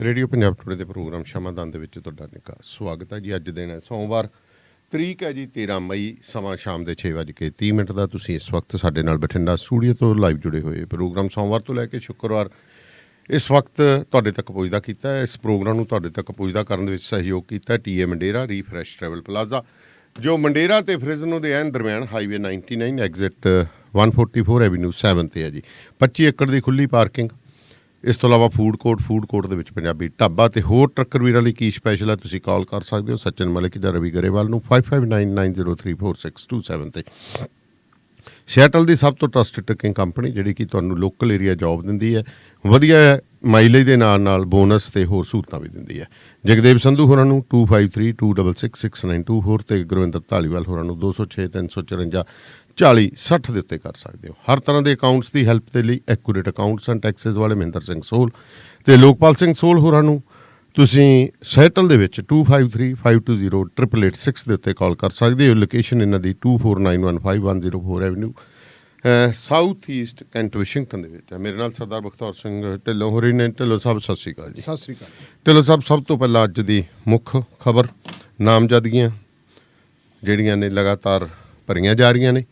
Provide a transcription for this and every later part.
Radio Punjab today ਦੇ programme ਸ਼ਮਾਦਾਨ ਦੇ ਵਿੱਚ ਤੁਹਾਡਾ ਨਿੱਘਾ ਸਵਾਗਤ ਹੈ ਜੀ। ਅੱਜ ਦਿਨ ਹੈ ਸੋਮਵਾਰ, ਤਰੀਕ ਹੈ ਜੀ 13 ਮਈ, ਸਮਾਂ ਸ਼ਾਮ ਦੇ 6:30 ਮਿੰਟ ਦਾ। ਤੁਸੀਂ ਇਸ ਵਕਤ ਸਾਡੇ ਨਾਲ ਬਠਿੰਡਾ ਸਟੂਡੀਓ ਤੋਂ ਲਾਈਵ ਜੁੜੇ ਹੋਏ ਪ੍ਰੋਗਰਾਮ ਸੋਮਵਾਰ ਤੋਂ ਲੈ ਕੇ ਸ਼ੁੱਕਰਵਾਰ। ਇਸ ਵਕਤ ਤੁਹਾਡੇ ਤੱਕ ਪਹੁੰਚਦਾ ਕੀਤਾ ਹੈ, ਇਸ ਪ੍ਰੋਗਰਾਮ ਨੂੰ ਤੁਹਾਡੇ ਤੱਕ ਪਹੁੰਚਦਾ ਕਰਨ ਦੇ ਵਿੱਚ ਸਹਿਯੋਗ ਕੀਤਾ TA Mandera refresh travel plaza ਜੋ ਮੰਡੇਰਾ ਤੇ ਫ੍ਰਿਜ਼ਨੋ ਦੇ ਐਨ ਦਰਮਿਆਨ ਹਾਈਵੇ 99 ਐਗਜ਼ਿਟ 144 ਐਵਨਿਊ 7 ਤੇ ਹੈ ਜੀ। 25 ਏਕੜ ਦੀ ਖੁੱਲੀ ਪਾਰਕਿੰਗ ਇਸ ਤੋਂ ਇਲਾਵਾ ਫੂਡ ਕੋਰਟ ਫੂਡ ਕੋਰਟ ਦੇ ਵਿੱਚ ਪੰਜਾਬੀ ਢਾਬਾ ਤੇ ਹੋਰ ਟਰੱਕਰ ਵੀਰਾਂ ਲਈ ਕੀ ਸਪੈਸ਼ਲ ਹੈ ਤੁਸੀਂ ਕਾਲ ਕਰ ਸਕਦੇ ਹੋ ਸਚਨ ਮਲਿਕ ਜਾਂ ਰਵੀ ਗਰੇਵਾਲ ਨੂੰ 5599034627 ਤੇ। ਸ਼ੈਟਲ ਦੀ ਸਭ ਤੋਂ ਟਰਸਟਡ ਟਰਕਿੰਗ ਕੰਪਨੀ ਜਿਹੜੀ ਕਿ ਤੁਹਾਨੂੰ ਲੋਕਲ ਏਰੀਆ ਜੌਬ ਦਿੰਦੀ ਹੈ, ਵਧੀਆ ਮਾਈਲੇਜ ਦੇ ਨਾਲ ਨਾਲ ਬੋਨਸ ਤੇ ਹੋਰ ਸਹੂਲਤਾਂ ਵੀ ਦਿੰਦੀ ਹੈ। ਜਗਦੇਵ ਸੰਧੂ ਹੋਰਾਂ ਨੂੰ 2532666924 ਹੋਰ ਤੇ ਗੁਰਵਿੰਦਰ ਢਾਲੀਵਾਲ ਹੋਰਾਂ ਨੂੰ 206 354 40 60 ਦੇ ਉੱਤੇ ਕਰ ਸਕਦੇ ਹੋ। ਹਰ ਤਰ੍ਹਾਂ ਦੇ ਅਕਾਊਂਟਸ ਦੀ ਹੈਲਪ ਦੇ ਲਈ ਐਕੂਰੇਟ ਅਕਾਊਂਟਸ ਐਂਡ ਟੈਕਸਸ ਵਾਲੇ ਮਹਿੰਦਰ ਸਿੰਘ ਸੋਲ ਤੇ ਲੋਕਪਾਲ ਸਿੰਘ ਸੋਲ ਹੋਰਾਂ ਨੂੰ ਤੁਸੀਂ ਸੈਟਲ ਦੇ ਵਿੱਚ 2535208886 ਦੇ ਉੱਤੇ ਕਾਲ ਕਰ ਸਕਦੇ ਹੋ। ਲੋਕੇਸ਼ਨ ਇਹਨਾਂ ਦੀ 24915104 avenue south east Kent Washington ਦੇ ਵਿੱਚ ਹੈ। ਮੇਰੇ ਨਾਲ ਸਰਦਾਰ ਬਖਤੌਰ ਸਿੰਘ ਢਿੱਲੋਂ ਹੋਰੀ ਨੇ। ਢਿੱਲੋਂ ਸਾਹਿਬ ਸਤਿ ਸ਼੍ਰੀ ਅਕਾਲ ਜੀ। ਸਤਿ ਸ੍ਰੀ ਅਕਾਲ। ਢਿੱਲੋਂ ਸਾਹਿਬ ਸਭ ਤੋਂ ਪਹਿਲਾਂ ਅੱਜ ਦੀ ਮੁੱਖ ਖਬਰ ਨਾਮਜ਼ਦਗੀਆਂ ਜਿਹੜੀਆਂ ਨੇ ਲਗਾਤਾਰ ਭਰੀਆਂ ਜਾ ਰਹੀਆਂ ਨੇ।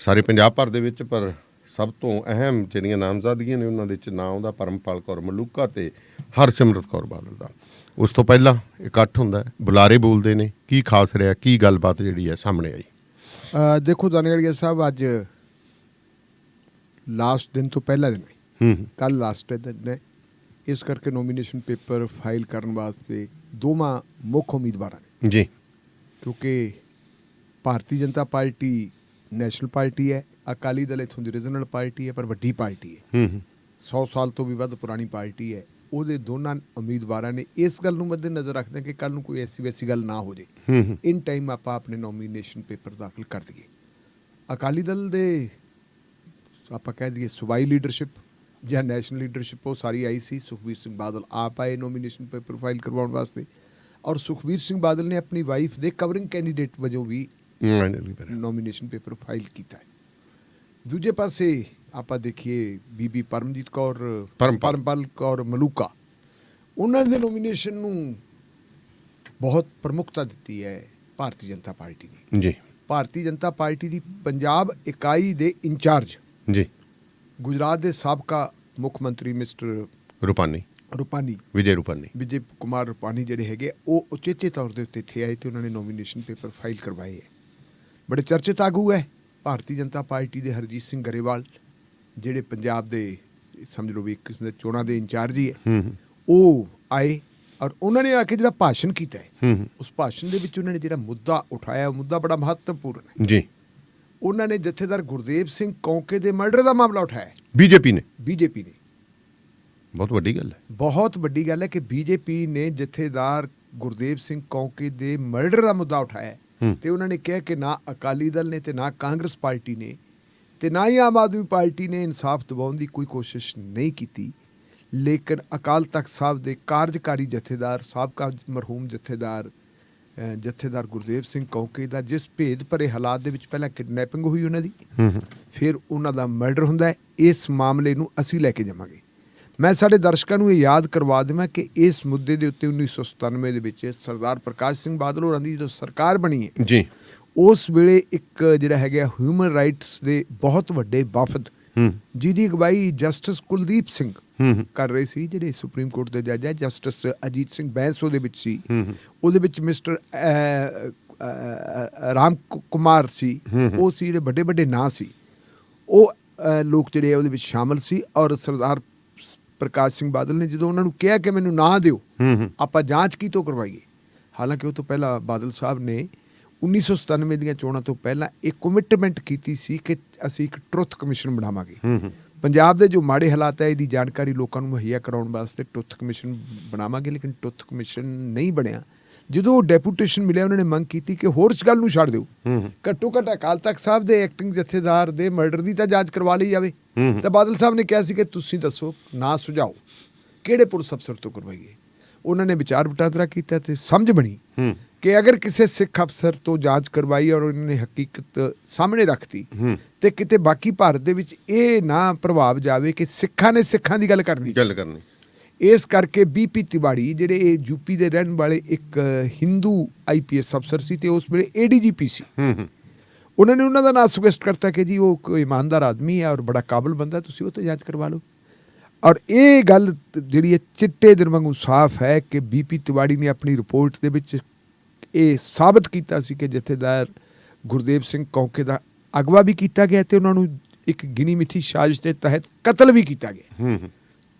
ਸਾਰੇ ਪੰਜਾਬ ਭਰ ਦੇ ਵਿੱਚ ਪਰ ਸਭ ਤੋਂ ਅਹਿਮ ਜਿਹੜੀਆਂ ਨਾਮਜ਼ਦਗੀਆਂ ਨੇ ਉਹਨਾਂ ਦੇ ਵਿੱਚ ਨਾਂ ਆਉਂਦਾ ਪਰਮਪਾਲ ਕੌਰ ਮਲੂਕਾ ਤੇ ਹਰਸਿਮਰਤ ਕੌਰ ਬਾਦਲ ਦਾ। ਉਸ ਤੋਂ ਪਹਿਲਾਂ ਇਕੱਠ ਹੁੰਦਾ ਬੁਲਾਰੇ ਬੋਲਦੇ ਨੇ ਕੀ ਖਾਸ ਰਿਹਾ ਕੀ ਗੱਲਬਾਤ ਜਿਹੜੀ ਹੈ ਸਾਹਮਣੇ ਆਈ? ਅ, ਦੇਖੋ ਦਾਨਗੜੀਆ ਸਾਹਿਬ ਅੱਜ ਲਾਸਟ ਦਿਨ ਤੋਂ ਪਹਿਲਾ ਦਿਨ ਹੈ। ਕੱਲ ਲਾਸਟ ਦਿਨ ਹੈ। ਇਸ ਕਰਕੇ ਨੋਮੀਨੇਸ਼ਨ ਪੇਪਰ ਫਾਈਲ ਕਰਨ ਵਾਸਤੇ ਦੋਵਾਂ ਮੁੱਖ ਉਮੀਦਵਾਰਾਂ ਨੇ। ਜੀ। ਕਿਉਂਕਿ Bharatiya Janata party national party ਹੈ ਅਕਾਲੀ ਦਲ ਇਥੋਂ ਦੀ ਰੀਜਨਲ ਪਾਰਟੀ ਹੈ ਪਰ ਵੱਡੀ ਪਾਰਟੀ ਹੈ। ਹੂੰ ਹੂੰ। 100 ਸਾਲ ਤੋਂ ਵੀ ਵੱਧ ਪੁਰਾਣੀ ਪਾਰਟੀ ਹੈ। ਉਹਦੇ ਦੋਨਾਂ ਉਮੀਦਵਾਰਾਂ ਨੇ ਇਸ ਗੱਲ ਨੂੰ ਮੱਦੇਨਜ਼ਰ ਰੱਖਦੇ ਕਿ ਕੱਲ ਨੂੰ ਕੋਈ ਐਸੀ ਵੈਸੀ ਗੱਲ ਨਾ ਹੋ ਜੇ। ਹੂੰ ਹੂੰ, ਇਨ ਟਾਈਮ ਆਪਾਂ ਆਪਣੇ ਨੋਮੀਨੇਸ਼ਨ ਪੇਪਰ ਦਾਖਲ ਕਰ ਦਈਏ। ਅਕਾਲੀ ਦਲ ਦੇ ਆਪਾਂ ਕਹਿ ਦਈਏ ਸੂਬਾਈ ਲੀਡਰਸ਼ਿਪ ਜਾਂ ਨੈਸ਼ਨਲ ਲੀਡਰਸ਼ਿਪ ਉਹ ਸਾਰੀ ਆਈ ਸੀ। ਸੁਖਬੀਰ ਸਿੰਘ ਬਾਦਲ ਆਪ ਆਏ ਨੋਮੀਨੇਸ਼ਨ ਪੇਪਰ ਫਾਈਲ ਕਰਵਾਉਣ ਵਾਸਤੇ। ਔਰ ਸੁਖਬੀਰ ਸਿੰਘ ਬਾਦਲ ਨੇ ਆਪਣੀ ਵਾਈਫ ਦੇ ਕਵਰਿੰਗ ਕੈਂਡੀਡੇਟ ਵਜੋਂ ਵੀ ਨਹੀਂ ਪਤਾ। ਨੋਮੀਨੇਸ਼ਨ ਪੇਪਰ ਫਾਈਲ ਕੀਤਾ ਹੈ। ਦੂਜੇ ਪਾਸੇ ਆਪਾਂ ਦੇਖੀਏ ਬੀਬੀ ਪਰਮਜੀਤ ਕੌਰ ਪਰਮਪਾਲ। ਪਰਮਪਾਲ ਕੌਰ ਮਲੂਕਾ। ਉਹਨਾਂ ਦੇ ਨੋਮੀਨੇਸ਼ਨ ਨੂੰ ਬਹੁਤ ਪ੍ਰਮੁੱਖਤਾ ਦਿੱਤੀ ਹੈ ਭਾਰਤੀ ਜਨਤਾ ਪਾਰਟੀ ਨੇ। ਜੀ। ਭਾਰਤੀ ਜਨਤਾ ਪਾਰਟੀ ਦੀ ਪੰਜਾਬ ਇਕਾਈ ਦੇ ਇੰਚਾਰਜ। ਜੀ। ਗੁਜਰਾਤ ਦੇ ਸਾਬਕਾ ਮੁੱਖ ਮੰਤਰੀ ਮਿਸਟਰ ਰੂਪਾਨੀ। ਰੂਪਾਨੀ। ਵਿਜੇ ਰੂਪਾਨੀ। ਵਿਜੇ ਕੁਮਾਰ ਰੂਪਾਨੀ ਜਿਹੜੇ ਹੈਗੇ ਉਹ ਉਚੇਚੇ ਤੌਰ ਦੇ ਉੱਤੇ ਇੱਥੇ ਆਏ ਤੇ ਉਹਨਾਂ ਨੇ ਨੋਮੀਨੇਸ਼ਨ ਪੇਪਰ ਫਾਈਲ ਕਰਵਾਏ ਹੈ। ਬੜੇ ਚਰਚਿਤ ਆਗੂ ਹੈ ਭਾਰਤੀ ਜਨਤਾ ਪਾਰਟੀ ਦੇ ਹਰਜੀਤ ਸਿੰਘ ਗਰੇਵਾਲ ਜਿਹੜੇ ਪੰਜਾਬ ਦੇ ਸਮਝ ਲਓ ਵੀ ਇੱਕ ਕਿਸਮ ਦੇ ਚੋਣਾਂ ਦੇ ਇੰਚਾਰਜ ਹੀ ਹੈ ਉਹ ਆਏ ਔਰ ਉਹਨਾਂ ਨੇ ਆ ਕੇ ਜਿਹੜਾ ਭਾਸ਼ਣ ਕੀਤਾ ਹੈ ਉਸ ਭਾਸ਼ਣ ਦੇ ਵਿੱਚ ਉਹਨਾਂ ਨੇ ਜਿਹੜਾ ਮੁੱਦਾ ਉਠਾਇਆ ਉਹ ਮੁੱਦਾ ਬੜਾ ਮਹੱਤਵਪੂਰਨ ਹੈ ਜੀ। ਉਹਨਾਂ ਨੇ ਜਥੇਦਾਰ ਗੁਰਦੇਵ ਸਿੰਘ ਕੌਂਕੇ ਦੇ ਮਰਡਰ ਦਾ ਮਾਮਲਾ ਉਠਾਇਆ ਬੀਜੇਪੀ ਨੇ? ਬੀਜੇਪੀ ਨੇ। ਬਹੁਤ ਵੱਡੀ ਗੱਲ ਹੈ ਬਹੁਤ ਵੱਡੀ ਗੱਲ ਹੈ ਕਿ ਬੀਜੇਪੀ ਨੇ ਜਥੇਦਾਰ ਗੁਰਦੇਵ ਸਿੰਘ ਕੌਂਕੇ ਦੇ ਮਰਡਰ ਦਾ ਮੁੱਦਾ ਉਠਾਇਆ। ਤੇ ਉਹਨਾਂ ਨੇ ਕਿਹਾ ਕਿ ਨਾ ਅਕਾਲੀ ਦਲ ਨੇ ਤੇ ਨਾ ਕਾਂਗਰਸ ਪਾਰਟੀ ਨੇ ਤੇ ਨਾ ਹੀ ਆਮ ਆਦਮੀ ਪਾਰਟੀ ਨੇ ਇਨਸਾਫ ਦਿਵਾਉਣ ਦੀ ਕੋਈ ਕੋਸ਼ਿਸ਼ ਨਹੀਂ ਕੀਤੀ। ਲੇਕਿਨ ਅਕਾਲ ਤਖਤ ਸਾਹਿਬ ਦੇ ਕਾਰਜਕਾਰੀ ਜਥੇਦਾਰ ਸਾਬਕਾ ਮਰਹੂਮ ਜਥੇਦਾਰ ਜਥੇਦਾਰ ਗੁਰਦੇਵ ਸਿੰਘ ਕੌਂਕੇ ਦਾ ਜਿਸ ਭੇਦ ਭਰੇ ਹਾਲਾਤ ਦੇ ਵਿੱਚ ਪਹਿਲਾਂ ਕਿਡਨੈਪਿੰਗ ਹੋਈ ਉਹਨਾਂ ਦੀ ਫਿਰ ਉਹਨਾਂ ਦਾ ਮਰਡਰ ਹੁੰਦਾ ਇਸ ਮਾਮਲੇ ਨੂੰ ਅਸੀਂ ਲੈ ਕੇ ਜਾਵਾਂਗੇ। ਮੈਂ ਸਾਡੇ ਦਰਸ਼ਕਾਂ ਨੂੰ ਇਹ ਯਾਦ ਕਰਵਾ ਦੇਵਾਂ ਕਿ ਇਸ ਮੁੱਦੇ ਦੇ ਉੱਤੇ 1997 ਦੇ ਵਿੱਚ ਸਰਦਾਰ ਪ੍ਰਕਾਸ਼ ਸਿੰਘ ਬਾਦਲ ਹੋਰਾਂ ਦੀ ਜਦੋਂ ਸਰਕਾਰ ਬਣੀ ਹੈ ਜੀ। ਉਸ ਵੇਲੇ ਇੱਕ ਜਿਹੜਾ ਹੈਗਾ ਹਿਊਮਨ ਰਾਈਟਸ ਦੇ ਬਹੁਤ ਵੱਡੇ ਵਫਦ ਜਿਹਦੀ ਅਗਵਾਈ ਜਸਟਿਸ ਕੁਲਦੀਪ ਸਿੰਘ ਕਰ ਰਹੇ ਸੀ ਜਿਹੜੇ ਸੁਪਰੀਮ ਕੋਰਟ ਦੇ ਜੱਜ ਹੈ ਜਸਟਿਸ ਅਜੀਤ ਸਿੰਘ ਬੈਂਸ ਉਹਦੇ ਵਿੱਚ ਸੀ। ਉਹਦੇ ਵਿੱਚ ਮਿਸਟਰ ਰਾਮ ਕੁਮਾਰ ਸੀ। ਉਹ ਸੀ ਜਿਹੜੇ ਵੱਡੇ ਵੱਡੇ ਨਾਂ ਸੀ। ਉਹ ਲੋਕ ਜਿਹੜੇ ਉਹਦੇ ਵਿੱਚ ਸ਼ਾਮਲ ਸੀ ਔਰ ਸਰਦਾਰ ਪ੍ਰਕਾਸ਼ ਸਿੰਘ ਬਾਦਲ ਨੇ ਜਦੋਂ ਉਹਨਾਂ ਨੂੰ ਕਿਹਾ ਕਿ ਮੈਨੂੰ ਨਾਂ ਦਿਓ ਆਪਾਂ ਜਾਂਚ ਕੀ ਤੋਂ ਕਰਵਾਈਏ? ਹਾਲਾਂਕਿ ਉਹ ਤੋਂ ਪਹਿਲਾਂ ਬਾਦਲ ਸਾਹਿਬ ਨੇ 1997 ਦੀਆਂ ਚੋਣਾਂ ਤੋਂ ਪਹਿਲਾਂ ਇੱਕ ਕਮਿਟਮੈਂਟ ਕੀਤੀ ਸੀ ਕਿ ਅਸੀਂ ਇੱਕ ਟਰੁੱਥ ਕਮਿਸ਼ਨ ਬਣਾਵਾਂਗੇ। ਪੰਜਾਬ ਦੇ ਜੋ ਮਾੜੇ ਹਾਲਾਤ ਹੈ ਇਹਦੀ ਜਾਣਕਾਰੀ ਲੋਕਾਂ ਨੂੰ ਮੁਹੱਈਆ ਕਰਾਉਣ ਵਾਸਤੇ ਟੁੱਥ ਕਮਿਸ਼ਨ ਬਣਾਵਾਂਗੇ ਲੇਕਿਨ ਟੁੱਥ ਕਮਿਸ਼ਨ ਨਹੀਂ ਬਣਿਆ। ਜਦੋਂ ਡੈਪੂਟੇਸ਼ਨ ਮਿਲਿਆ ਉਹਨਾਂ ਨੇ ਮੰਗ ਕੀਤੀ ਕਿ ਹੋਰ ਇਸ ਗੱਲ ਨੂੰ ਛੱਡ ਦਿਓ। ਘੱਟੋ ਘੱਟ ਅਕਾਲ ਤਖਤ ਸਾਹਿਬ ਦੇ ਐਕਟਿੰਗ ਜਥੇਦਾਰ ਦੇ ਮਰਡਰ ਦੀ ਤਾਂ ਜਾਂਚ ਕਰਵਾ ਲਈ ਜਾਵੇ। ਤਾਂ ਬਾਦਲ ਸਾਹਿਬ ਨੇ ਕਿਹਾ ਸੀ ਕਿ ਤੁਸੀਂ ਦੱਸੋ ਨਾ ਸੁਝਾਓ ਕਿਹੜੇ ਪੁਲਿਸ ਅਫਸਰ ਤੋਂ ਕਰਵਾਈਏ? ਉਹਨਾਂ ਨੇ ਵਿਚਾਰ ਵਟਾਂਦਰਾ ਕੀਤਾ ਤੇ ਸਮਝ ਬਣੀ ਕਿ ਅਗਰ ਕਿਸੇ ਸਿੱਖ ਅਫਸਰ ਤੋਂ ਜਾਂਚ ਕਰਵਾਈ ਔਰ ਉਹਨਾਂ ਨੇ ਹਕੀਕਤ ਸਾਹਮਣੇ ਰੱਖਤੀ ਤੇ ਕਿਤੇ ਬਾਕੀ ਭਾਰਤ ਦੇ ਵਿੱਚ ਇਹ ਨਾ ਪ੍ਰਭਾਵ ਜਾਵੇ ਕਿ ਸਿੱਖਾਂ ਨੇ ਸਿੱਖਾਂ ਦੀ ਗੱਲ ਕਰਨੀ ਗੱਲ ਕਰਨੀ। ਇਸ ਕਰਕੇ ਬੀਪੀ ਤਿਵਾੜੀ ਜਿਹੜੇ ਇਹ ਯੂਪੀ ਦੇ ਰਹਿਣ ਵਾਲੇ ਇੱਕ ਹਿੰਦੂ ਆਈਪੀਐਸ ਅਫਸਰ ਸੀ ਤੇ ਉਸ ਵੇਲੇ ਏਡੀਜੀਪੀ ਸੀ। ਹੂੰ ਹੂੰ। ਉਹਨਾਂ ਨੇ ਉਹਨਾਂ ਦਾ ਨਾਮ ਸੁਗੈਸਟ ਕਰਤਾ ਕਿ ਜੀ ਉਹ ਕੋਈ ਇਮਾਨਦਾਰ ਆਦਮੀ ਹੈ ਔਰ ਬੜਾ ਕਾਬਲ ਬੰਦਾ ਤੁਸੀਂ ਉਹ ਤੋਂ ਜਾਂਚ ਕਰਵਾ ਲਓ। ਔਰ ਇਹ ਗੱਲ ਜਿਹੜੀ ਹੈ ਚਿੱਟੇ ਦਿਨ ਵਾਂਗੂ ਸਾਫ਼ ਹੈ ਕਿ ਬੀਪੀ ਤਿਵਾੜੀ ਨੇ ਆਪਣੀ ਰਿਪੋਰਟ ਦੇ ਵਿੱਚ ਇਹ ਸਾਬਤ ਕੀਤਾ ਸੀ ਕਿ ਜਥੇਦਾਰ ਗੁਰਦੇਵ ਸਿੰਘ ਕੌਂਕੇ ਦਾ ਅਗਵਾ ਵੀ ਕੀਤਾ ਗਿਆ ਤੇ ਉਹਨਾਂ ਨੂੰ ਇੱਕ ਗਿਣੀ ਮਿੱਠੀ ਸਾਜ਼ਿਸ਼ ਦੇ ਤਹਿਤ ਕਤਲ ਵੀ ਕੀਤਾ ਗਿਆ। ਹੂੰ ਹੂੰ।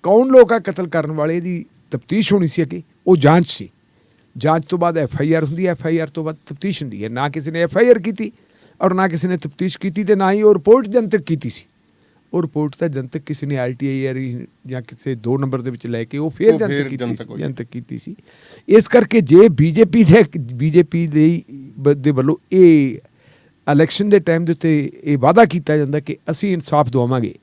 ਕੌਣ ਲੋਕ ਆ ਕਤਲ ਕਰਨ ਵਾਲੇ ਦੀ ਤਫਤੀਸ਼ ਹੋਣੀ ਸੀ ਅੱਗੇ? ਉਹ ਜਾਂਚ ਸੀ। ਜਾਂਚ ਤੋਂ ਬਾਅਦ ਐਫ ਆਈ ਆਰ ਹੁੰਦੀ ਹੈ। ਐਫ ਆਈ ਆਰ ਤੋਂ ਬਾਅਦ ਤਫਤੀਸ਼ ਹੁੰਦੀ ਹੈ। ਨਾ ਕਿਸੇ ਨੇ ਐਫ ਆਈ ਆਰ ਕੀਤੀ ਔਰ ਨਾ ਕਿਸੇ ਨੇ ਤਫਤੀਸ਼ ਕੀਤੀ ਤੇ ਨਾ ਹੀ ਉਹ ਰਿਪੋਰਟ ਜਨਤਕ ਕੀਤੀ ਸੀ। ਉਹ ਰਿਪੋਰਟ ਤਾਂ ਜਨਤਕ ਕਿਸੇ ਨੇ ਆਰ ਟੀ ਆਈ ਆਰ ਜਾਂ ਕਿਸੇ ਦੋ ਨੰਬਰ ਦੇ ਵਿੱਚ ਲੈ ਕੇ ਉਹ ਫੇਰ ਜਨਤਕ ਕੀਤੀ ਜਨਤਕ ਸੀ। ਜਨਤਕ ਕੀਤੀ ਸੀ। ਇਸ ਕਰਕੇ ਜੇ ਬੀਜੇਪੀ ਦੇ ਬੀਜੇਪੀ ਦੇ ਦੇ ਵੱਲੋਂ ਇਹ ਇਲੈਕਸ਼ਨ ਦੇ ਟਾਈਮ ਦੇ ਉੱਤੇ ਇਹ ਵਾਅਦਾ ਕੀਤਾ ਜਾਂਦਾ ਕਿ ਅਸੀਂ ਇਨਸਾਫ ਦਵਾਵਾਂਗੇ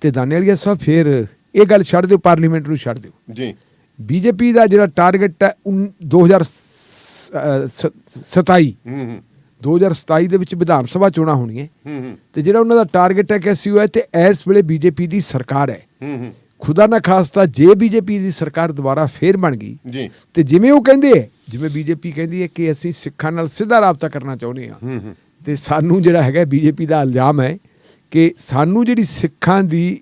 ਤੇ ਦਾਨੇਲੀਆ ਸਾਹਿਬ ਫਿਰ ਇਹ ਗੱਲ ਛੱਡ ਦਿਓ ਪਾਰਲੀਮੈਂਟ ਨੂੰ ਛੱਡ ਦਿਓ। ਜੀ। ਬੀਜੇਪੀ ਦਾ ਜਿਹੜਾ ਟਾਰਗੇਟ ਹੈ ਉਨ- 2027 ਹੂੰ ਹੂੰ। 2027 ਦੇ ਵਿੱਚ ਵਿਧਾਨ ਸਭਾ ਚੋਣਾਂ ਹੋਣੀਆਂ ਹੂੰ ਹੂੰ। ਤੇ ਜਿਹੜਾ ਉਹਨਾਂ ਦਾ ਟਾਰਗੇਟ ਹੈ ਕਿ ਅਸੀਂ ਉਹ ਹੈ ਤੇ ਇਸ ਵੇਲੇ ਬੀਜੇਪੀ ਦੀ ਸਰਕਾਰ ਹੈ। ਹੂੰ ਹੂੰ। ਖੁਦਾ ਨਾ ਖਾਸਤਾ ਜੇ ਬੀਜੇਪੀ ਦੀ ਸਰਕਾਰ ਦੁਬਾਰਾ ਫੇਰ ਬਣ ਗਈ ਜੀ। ਤੇ ਜਿਵੇਂ ਉਹ ਕਹਿੰਦੇ ਹੈ ਜਿਵੇਂ ਬੀਜੇਪੀ ਕਹਿੰਦੀ ਹੈ ਕਿ ਅਸੀਂ ਸਿੱਖਾਂ ਨਾਲ ਸਿੱਧਾ ਰਾਬਤਾ ਕਰਨਾ ਚਾਹੁੰਦੇ ਹਾਂ। ਹੂੰ ਹੂੰ। ਤੇ ਸਾਨੂੰ ਜਿਹੜਾ ਹੈਗਾ ਬੀਜੇਪੀ ਦਾ ਇਲਜ਼ਾਮ ਹੈ ਕਿ ਸਾਨੂੰ ਜਿਹੜੀ ਸਿੱਖਾਂ ਦੀ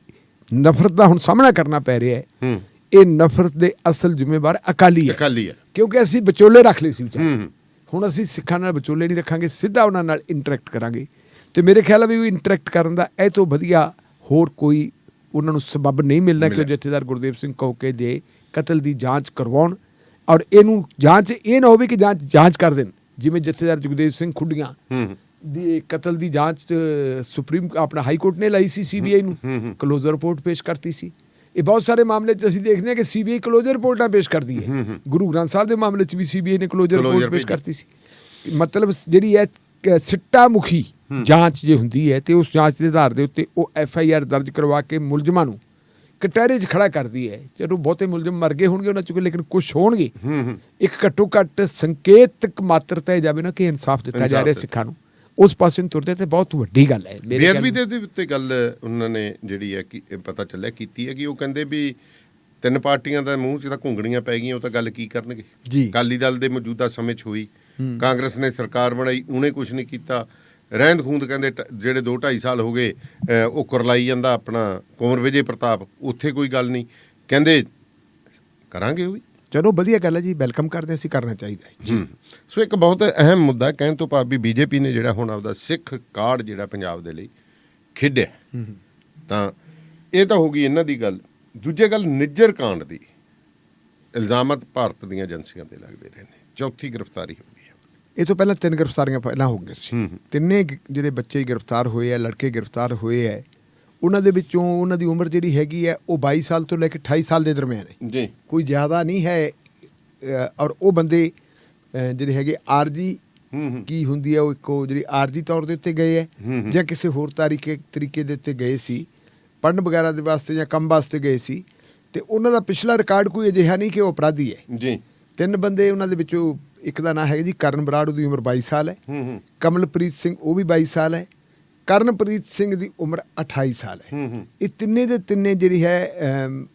ਨਫ਼ਰਤ ਦਾ ਹੁਣ ਸਾਹਮਣਾ ਕਰਨਾ ਪੈ ਰਿਹਾ ਹੈ। ਇਹ ਨਫ਼ਰਤ ਦੇ ਅਸਲ ਜ਼ਿੰਮੇਵਾਰ ਅਕਾਲੀ ਹੈ। ਅਕਾਲੀ ਹੈ। ਕਿਉਂਕਿ ਅਸੀਂ ਵਿਚੋਲੇ ਰੱਖ ਲਏ ਸੀ ਵਿਚਾਰੇ। ਹੁਣ ਅਸੀਂ ਸਿੱਖਾਂ ਨਾਲ ਵਿਚੋਲੇ ਨਹੀਂ ਰੱਖਾਂਗੇ ਸਿੱਧਾ ਉਹਨਾਂ ਨਾਲ ਇੰਟਰੈਕਟ ਕਰਾਂਗੇ। ਤੇ ਮੇਰੇ ਖਿਆਲ ਆ ਵੀ ਉਹ ਇੰਟਰੈਕਟ ਕਰਨ ਦਾ ਇਹ ਤੋਂ ਵਧੀਆ ਹੋਰ ਕੋਈ ਉਹਨਾਂ ਨੂੰ ਸਬਬ ਨਹੀਂ ਮਿਲਣਾ ਕਿ ਉਹ। ਜਥੇਦਾਰ ਗੁਰਦੇਵ ਸਿੰਘ ਕੌਕੇ ਦੇ ਕਤਲ ਦੀ ਜਾਂਚ ਕਰਵਾਉਣ ਔਰ ਇਹਨੂੰ ਜਾਂਚ ਇਹ ਨਾ ਹੋਵੇ ਕਿ ਜਾਂਚ ਜਾਂਚ ਕਰ ਦੇਣ। ਜਿਵੇਂ ਜਥੇਦਾਰ ਜਗਦੇਵ ਸਿੰਘ ਖੁੱਡੀਆਂ ਦੀ ਕਤਲ ਦੀ ਜਾਂਚ ਸੁਪਰੀਮ ਆਪਣਾ ਹਾਈ ਕੋਰਟ ਨੇ ਲਾਈ ਸੀ ਸੀਬੀਆਈ ਨੂੰ। ਕਲੋਜ਼ਰ ਰਿਪੋਰਟ ਪੇਸ਼ ਕਰਤੀ ਸੀ ਇਹ ਬਹੁਤ ਸਾਰੇ ਮਾਮਲੇ 'ਚ ਅਸੀਂ ਦੇਖਦੇ ਹਾਂ ਕਿ ਸੀਬੀਆਈ ਕਲੋਜ਼ਰ ਰਿਪੋਰਟਾਂ ਪੇਸ਼ ਕਰਦੀ ਹੂੰ। ਗੁਰੂ ਗ੍ਰੰਥ ਸਾਹਿਬ ਦੇ ਮਾਮਲੇ 'ਚ ਵੀ ਸੀਬੀਆਈ ਨੇ ਕਲੋਜ਼ਰ ਰਿਪੋਰਟ ਪੇਸ਼। ਕਰਤੀ ਸੀ ਮਤਲਬ ਜਿਹੜੀ ਹੈ ਸਿੱਟਾ ਮੁਖੀ। ਜਾਂਚ ਜੇ ਹੁੰਦੀ ਹੈ ਤੇ ਉਸ ਜਾਂਚ ਦੇ ਆਧਾਰ ਦੇ ਉੱਤੇ ਉਹ ਐਫ ਆਈ ਆਰ ਦਰਜ ਕਰਵਾ ਕੇ ਮੁਲਜ਼ਮਾਂ ਨੂੰ ਕਟਹਿਰੇ 'ਚ ਖੜਾ ਕਰਦੀ ਹੈ ਚਲੋ ਬਹੁਤੇ ਮੁਲਜ਼ਮ ਮਰ ਗਏ ਹੋਣਗੇ ਉਹਨਾਂ 'ਚ ਲੇਕਿਨ ਕੁਝ ਹੋਣਗੇ ਇੱਕ ਘੱਟੋ ਘੱਟ ਸੰਕੇਤਕ ਮਾਤਰ ਤੈ ਜਾਵੇ ਨਾ ਕਿ ਇਨਸਾਫ ਦਿੱਤਾ ਜਾ ਰਿਹਾ। ਸਿੱਖਾਂ ਨੂੰ ਉਸ ਪਾਸੇ ਨੂੰ ਤੁਰਦੇ ਤੇ ਬਹੁਤ ਵੱਡੀ ਗੱਲ ਹੈ। ਮੇਰੇ ਬੇਅਦਬੀ ਖਿਆਲ ਦੇ ਦੇ ਉੱਤੇ ਗੱਲ ਉਹਨਾਂ ਨੇ ਜਿਹੜੀ ਹੈ ਕਿ ਪਤਾ ਚੱਲਿਆ ਕੀਤੀ ਹੈ ਕਿ ਉਹ ਕਹਿੰਦੇ ਵੀ ਤਿੰਨ ਪਾਰਟੀਆਂ ਦਾ ਮੂੰਹ 'ਚ ਤਾਂ ਘੁੰਗਣੀਆਂ ਪੈ ਗਈਆਂ ਉਹ ਤਾਂ ਗੱਲ ਕੀ ਕਰਨਗੇ? ਜੀ। ਅਕਾਲੀ ਦਲ ਦੇ ਮੌਜੂਦਾ ਸਮੇਂ 'ਚ ਹੋਈ। ਕਾਂਗਰਸ ਨੇ ਸਰਕਾਰ ਬਣਾਈ ਉਹਨੇ ਕੁਝ ਨਹੀਂ ਕੀਤਾ। ਰਹਿੰਦ ਖੂੰਦ ਕਹਿੰਦੇ ਜਿਹੜੇ 2 2.5 ਸਾਲ ਹੋ ਗਏ ਉਹ ਕੁਰਲਾਈ ਜਾਂਦਾ ਆਪਣਾ ਕੁੰਵਰ ਵਿਜੇ ਪ੍ਰਤਾਪ ਉੱਥੇ ਕੋਈ ਗੱਲ ਨਹੀਂ। ਕਹਿੰਦੇ ਕਰਾਂਗੇ ਉਹ ਵੀ। ਚਲੋ ਵਧੀਆ ਗੱਲ ਹੈ ਜੀ ਵੈਲਕਮ ਕਰਦੇ ਅਸੀਂ ਕਰਨਾ ਚਾਹੀਦਾ ਹੈ। ਹੂੰ। ਸੋ ਇੱਕ ਬਹੁਤ ਅਹਿਮ ਮੁੱਦਾ ਕਹਿਣ ਤੋਂ ਭਾਵ ਵੀ ਬੀਜੇਪੀ ਨੇ ਜਿਹੜਾ ਹੁਣ ਆਪਦਾ ਸਿੱਖ ਕਾਰਡ ਜਿਹੜਾ ਪੰਜਾਬ ਦੇ ਲਈ ਖੇਡਿਆ। ਤਾਂ ਇਹ ਤਾਂ ਹੋ ਗਈ ਇਹਨਾਂ ਦੀ ਗੱਲ। ਦੂਜੇ ਗੱਲ ਨਿੱਜਰ ਕਾਂਡ ਦੀ ਇਲਜ਼ਾਮਤ ਭਾਰਤ ਦੀਆਂ ਏਜੰਸੀਆਂ ਤੇ ਲੱਗਦੇ ਰਹੇ ਨੇ। ਚੌਥੀ ਗ੍ਰਿਫਤਾਰੀ ਹੋ ਗਈ ਹੈ। ਇਹ ਤੋਂ ਪਹਿਲਾਂ ਤਿੰਨ ਗ੍ਰਿਫਤਾਰੀਆਂ ਪਹਿਲਾਂ ਹੋ ਗਈਆਂ ਸੀ। ਤਿੰਨੇ ਜਿਹੜੇ ਬੱਚੇ ਗ੍ਰਿਫਤਾਰ ਹੋਏ ਆ ਲੜਕੇ ਗ੍ਰਿਫਤਾਰ ਹੋਏ ਆ ਉਹਨਾਂ ਦੇ ਵਿੱਚੋਂ ਉਹਨਾਂ ਦੀ ਉਮਰ ਜਿਹੜੀ ਹੈਗੀ ਹੈ ਉਹ 22 ਸਾਲ ਤੋਂ ਲੈ ਕੇ 28 ਸਾਲ ਦੇ ਦਰਮਿਆਨ ਹੈ। ਜੀ। ਕੋਈ ਜ਼ਿਆਦਾ ਨਹੀਂ ਹੈ ਔਰ ਉਹ ਬੰਦੇ ਜਿਹੜੇ ਹੈਗੇ ਆਰਜੀ ਕੀ ਹੁੰਦੀ ਹੈ ਉਹ ਇੱਕੋ ਜਿਹੜੀ ਆਰਜੀ ਤੌਰ ਦੇ ਉੱਤੇ ਗਏ ਹੂੰ। ਜਾਂ ਕਿਸੇ ਹੋਰ ਤਰੀਕੇ ਤਰੀਕੇ ਦੇ ਉੱਤੇ ਗਏ ਸੀ ਪੜਨ ਵਗੈਰਾ ਦੇ ਵਾਸਤੇ ਜਾਂ ਕੰਮ ਵਾਸਤੇ ਗਏ ਸੀ ਤੇ ਉਹਨਾਂ ਦਾ ਪਿਛਲਾ ਰਿਕਾਰਡ ਕੋਈ ਅਜਿਹਾ ਨਹੀਂ ਕਿ ਉਹ ਅਪਰਾਧੀ ਹੈ। ਜੀ। ਤਿੰਨ ਬੰਦੇ ਉਹਨਾਂ ਦੇ ਵਿੱਚੋਂ ਇੱਕ ਦਾ ਨਾਮ ਹੈ ਜੀ ਕਰਨ ਬਰਾੜ ਉਹਦੀ ਉਮਰ 22 ਸਾਲ ਹੈ। ਹੂੰ ਹੂੰ। ਕਮਲਪ੍ਰੀਤ ਸਿੰਘ ਉਹ ਵੀ 22 ਸਾਲ ਹੈ। ਕਰਨਪ੍ਰੀਤ ਸਿੰਘ ਦੀ ਉਮਰ 28 ਸਾਲ ਹੈ। ਇਹ ਤਿੰਨੇ ਦੇ ਤਿੰਨੇ ਜਿਹੜੀ ਹੈ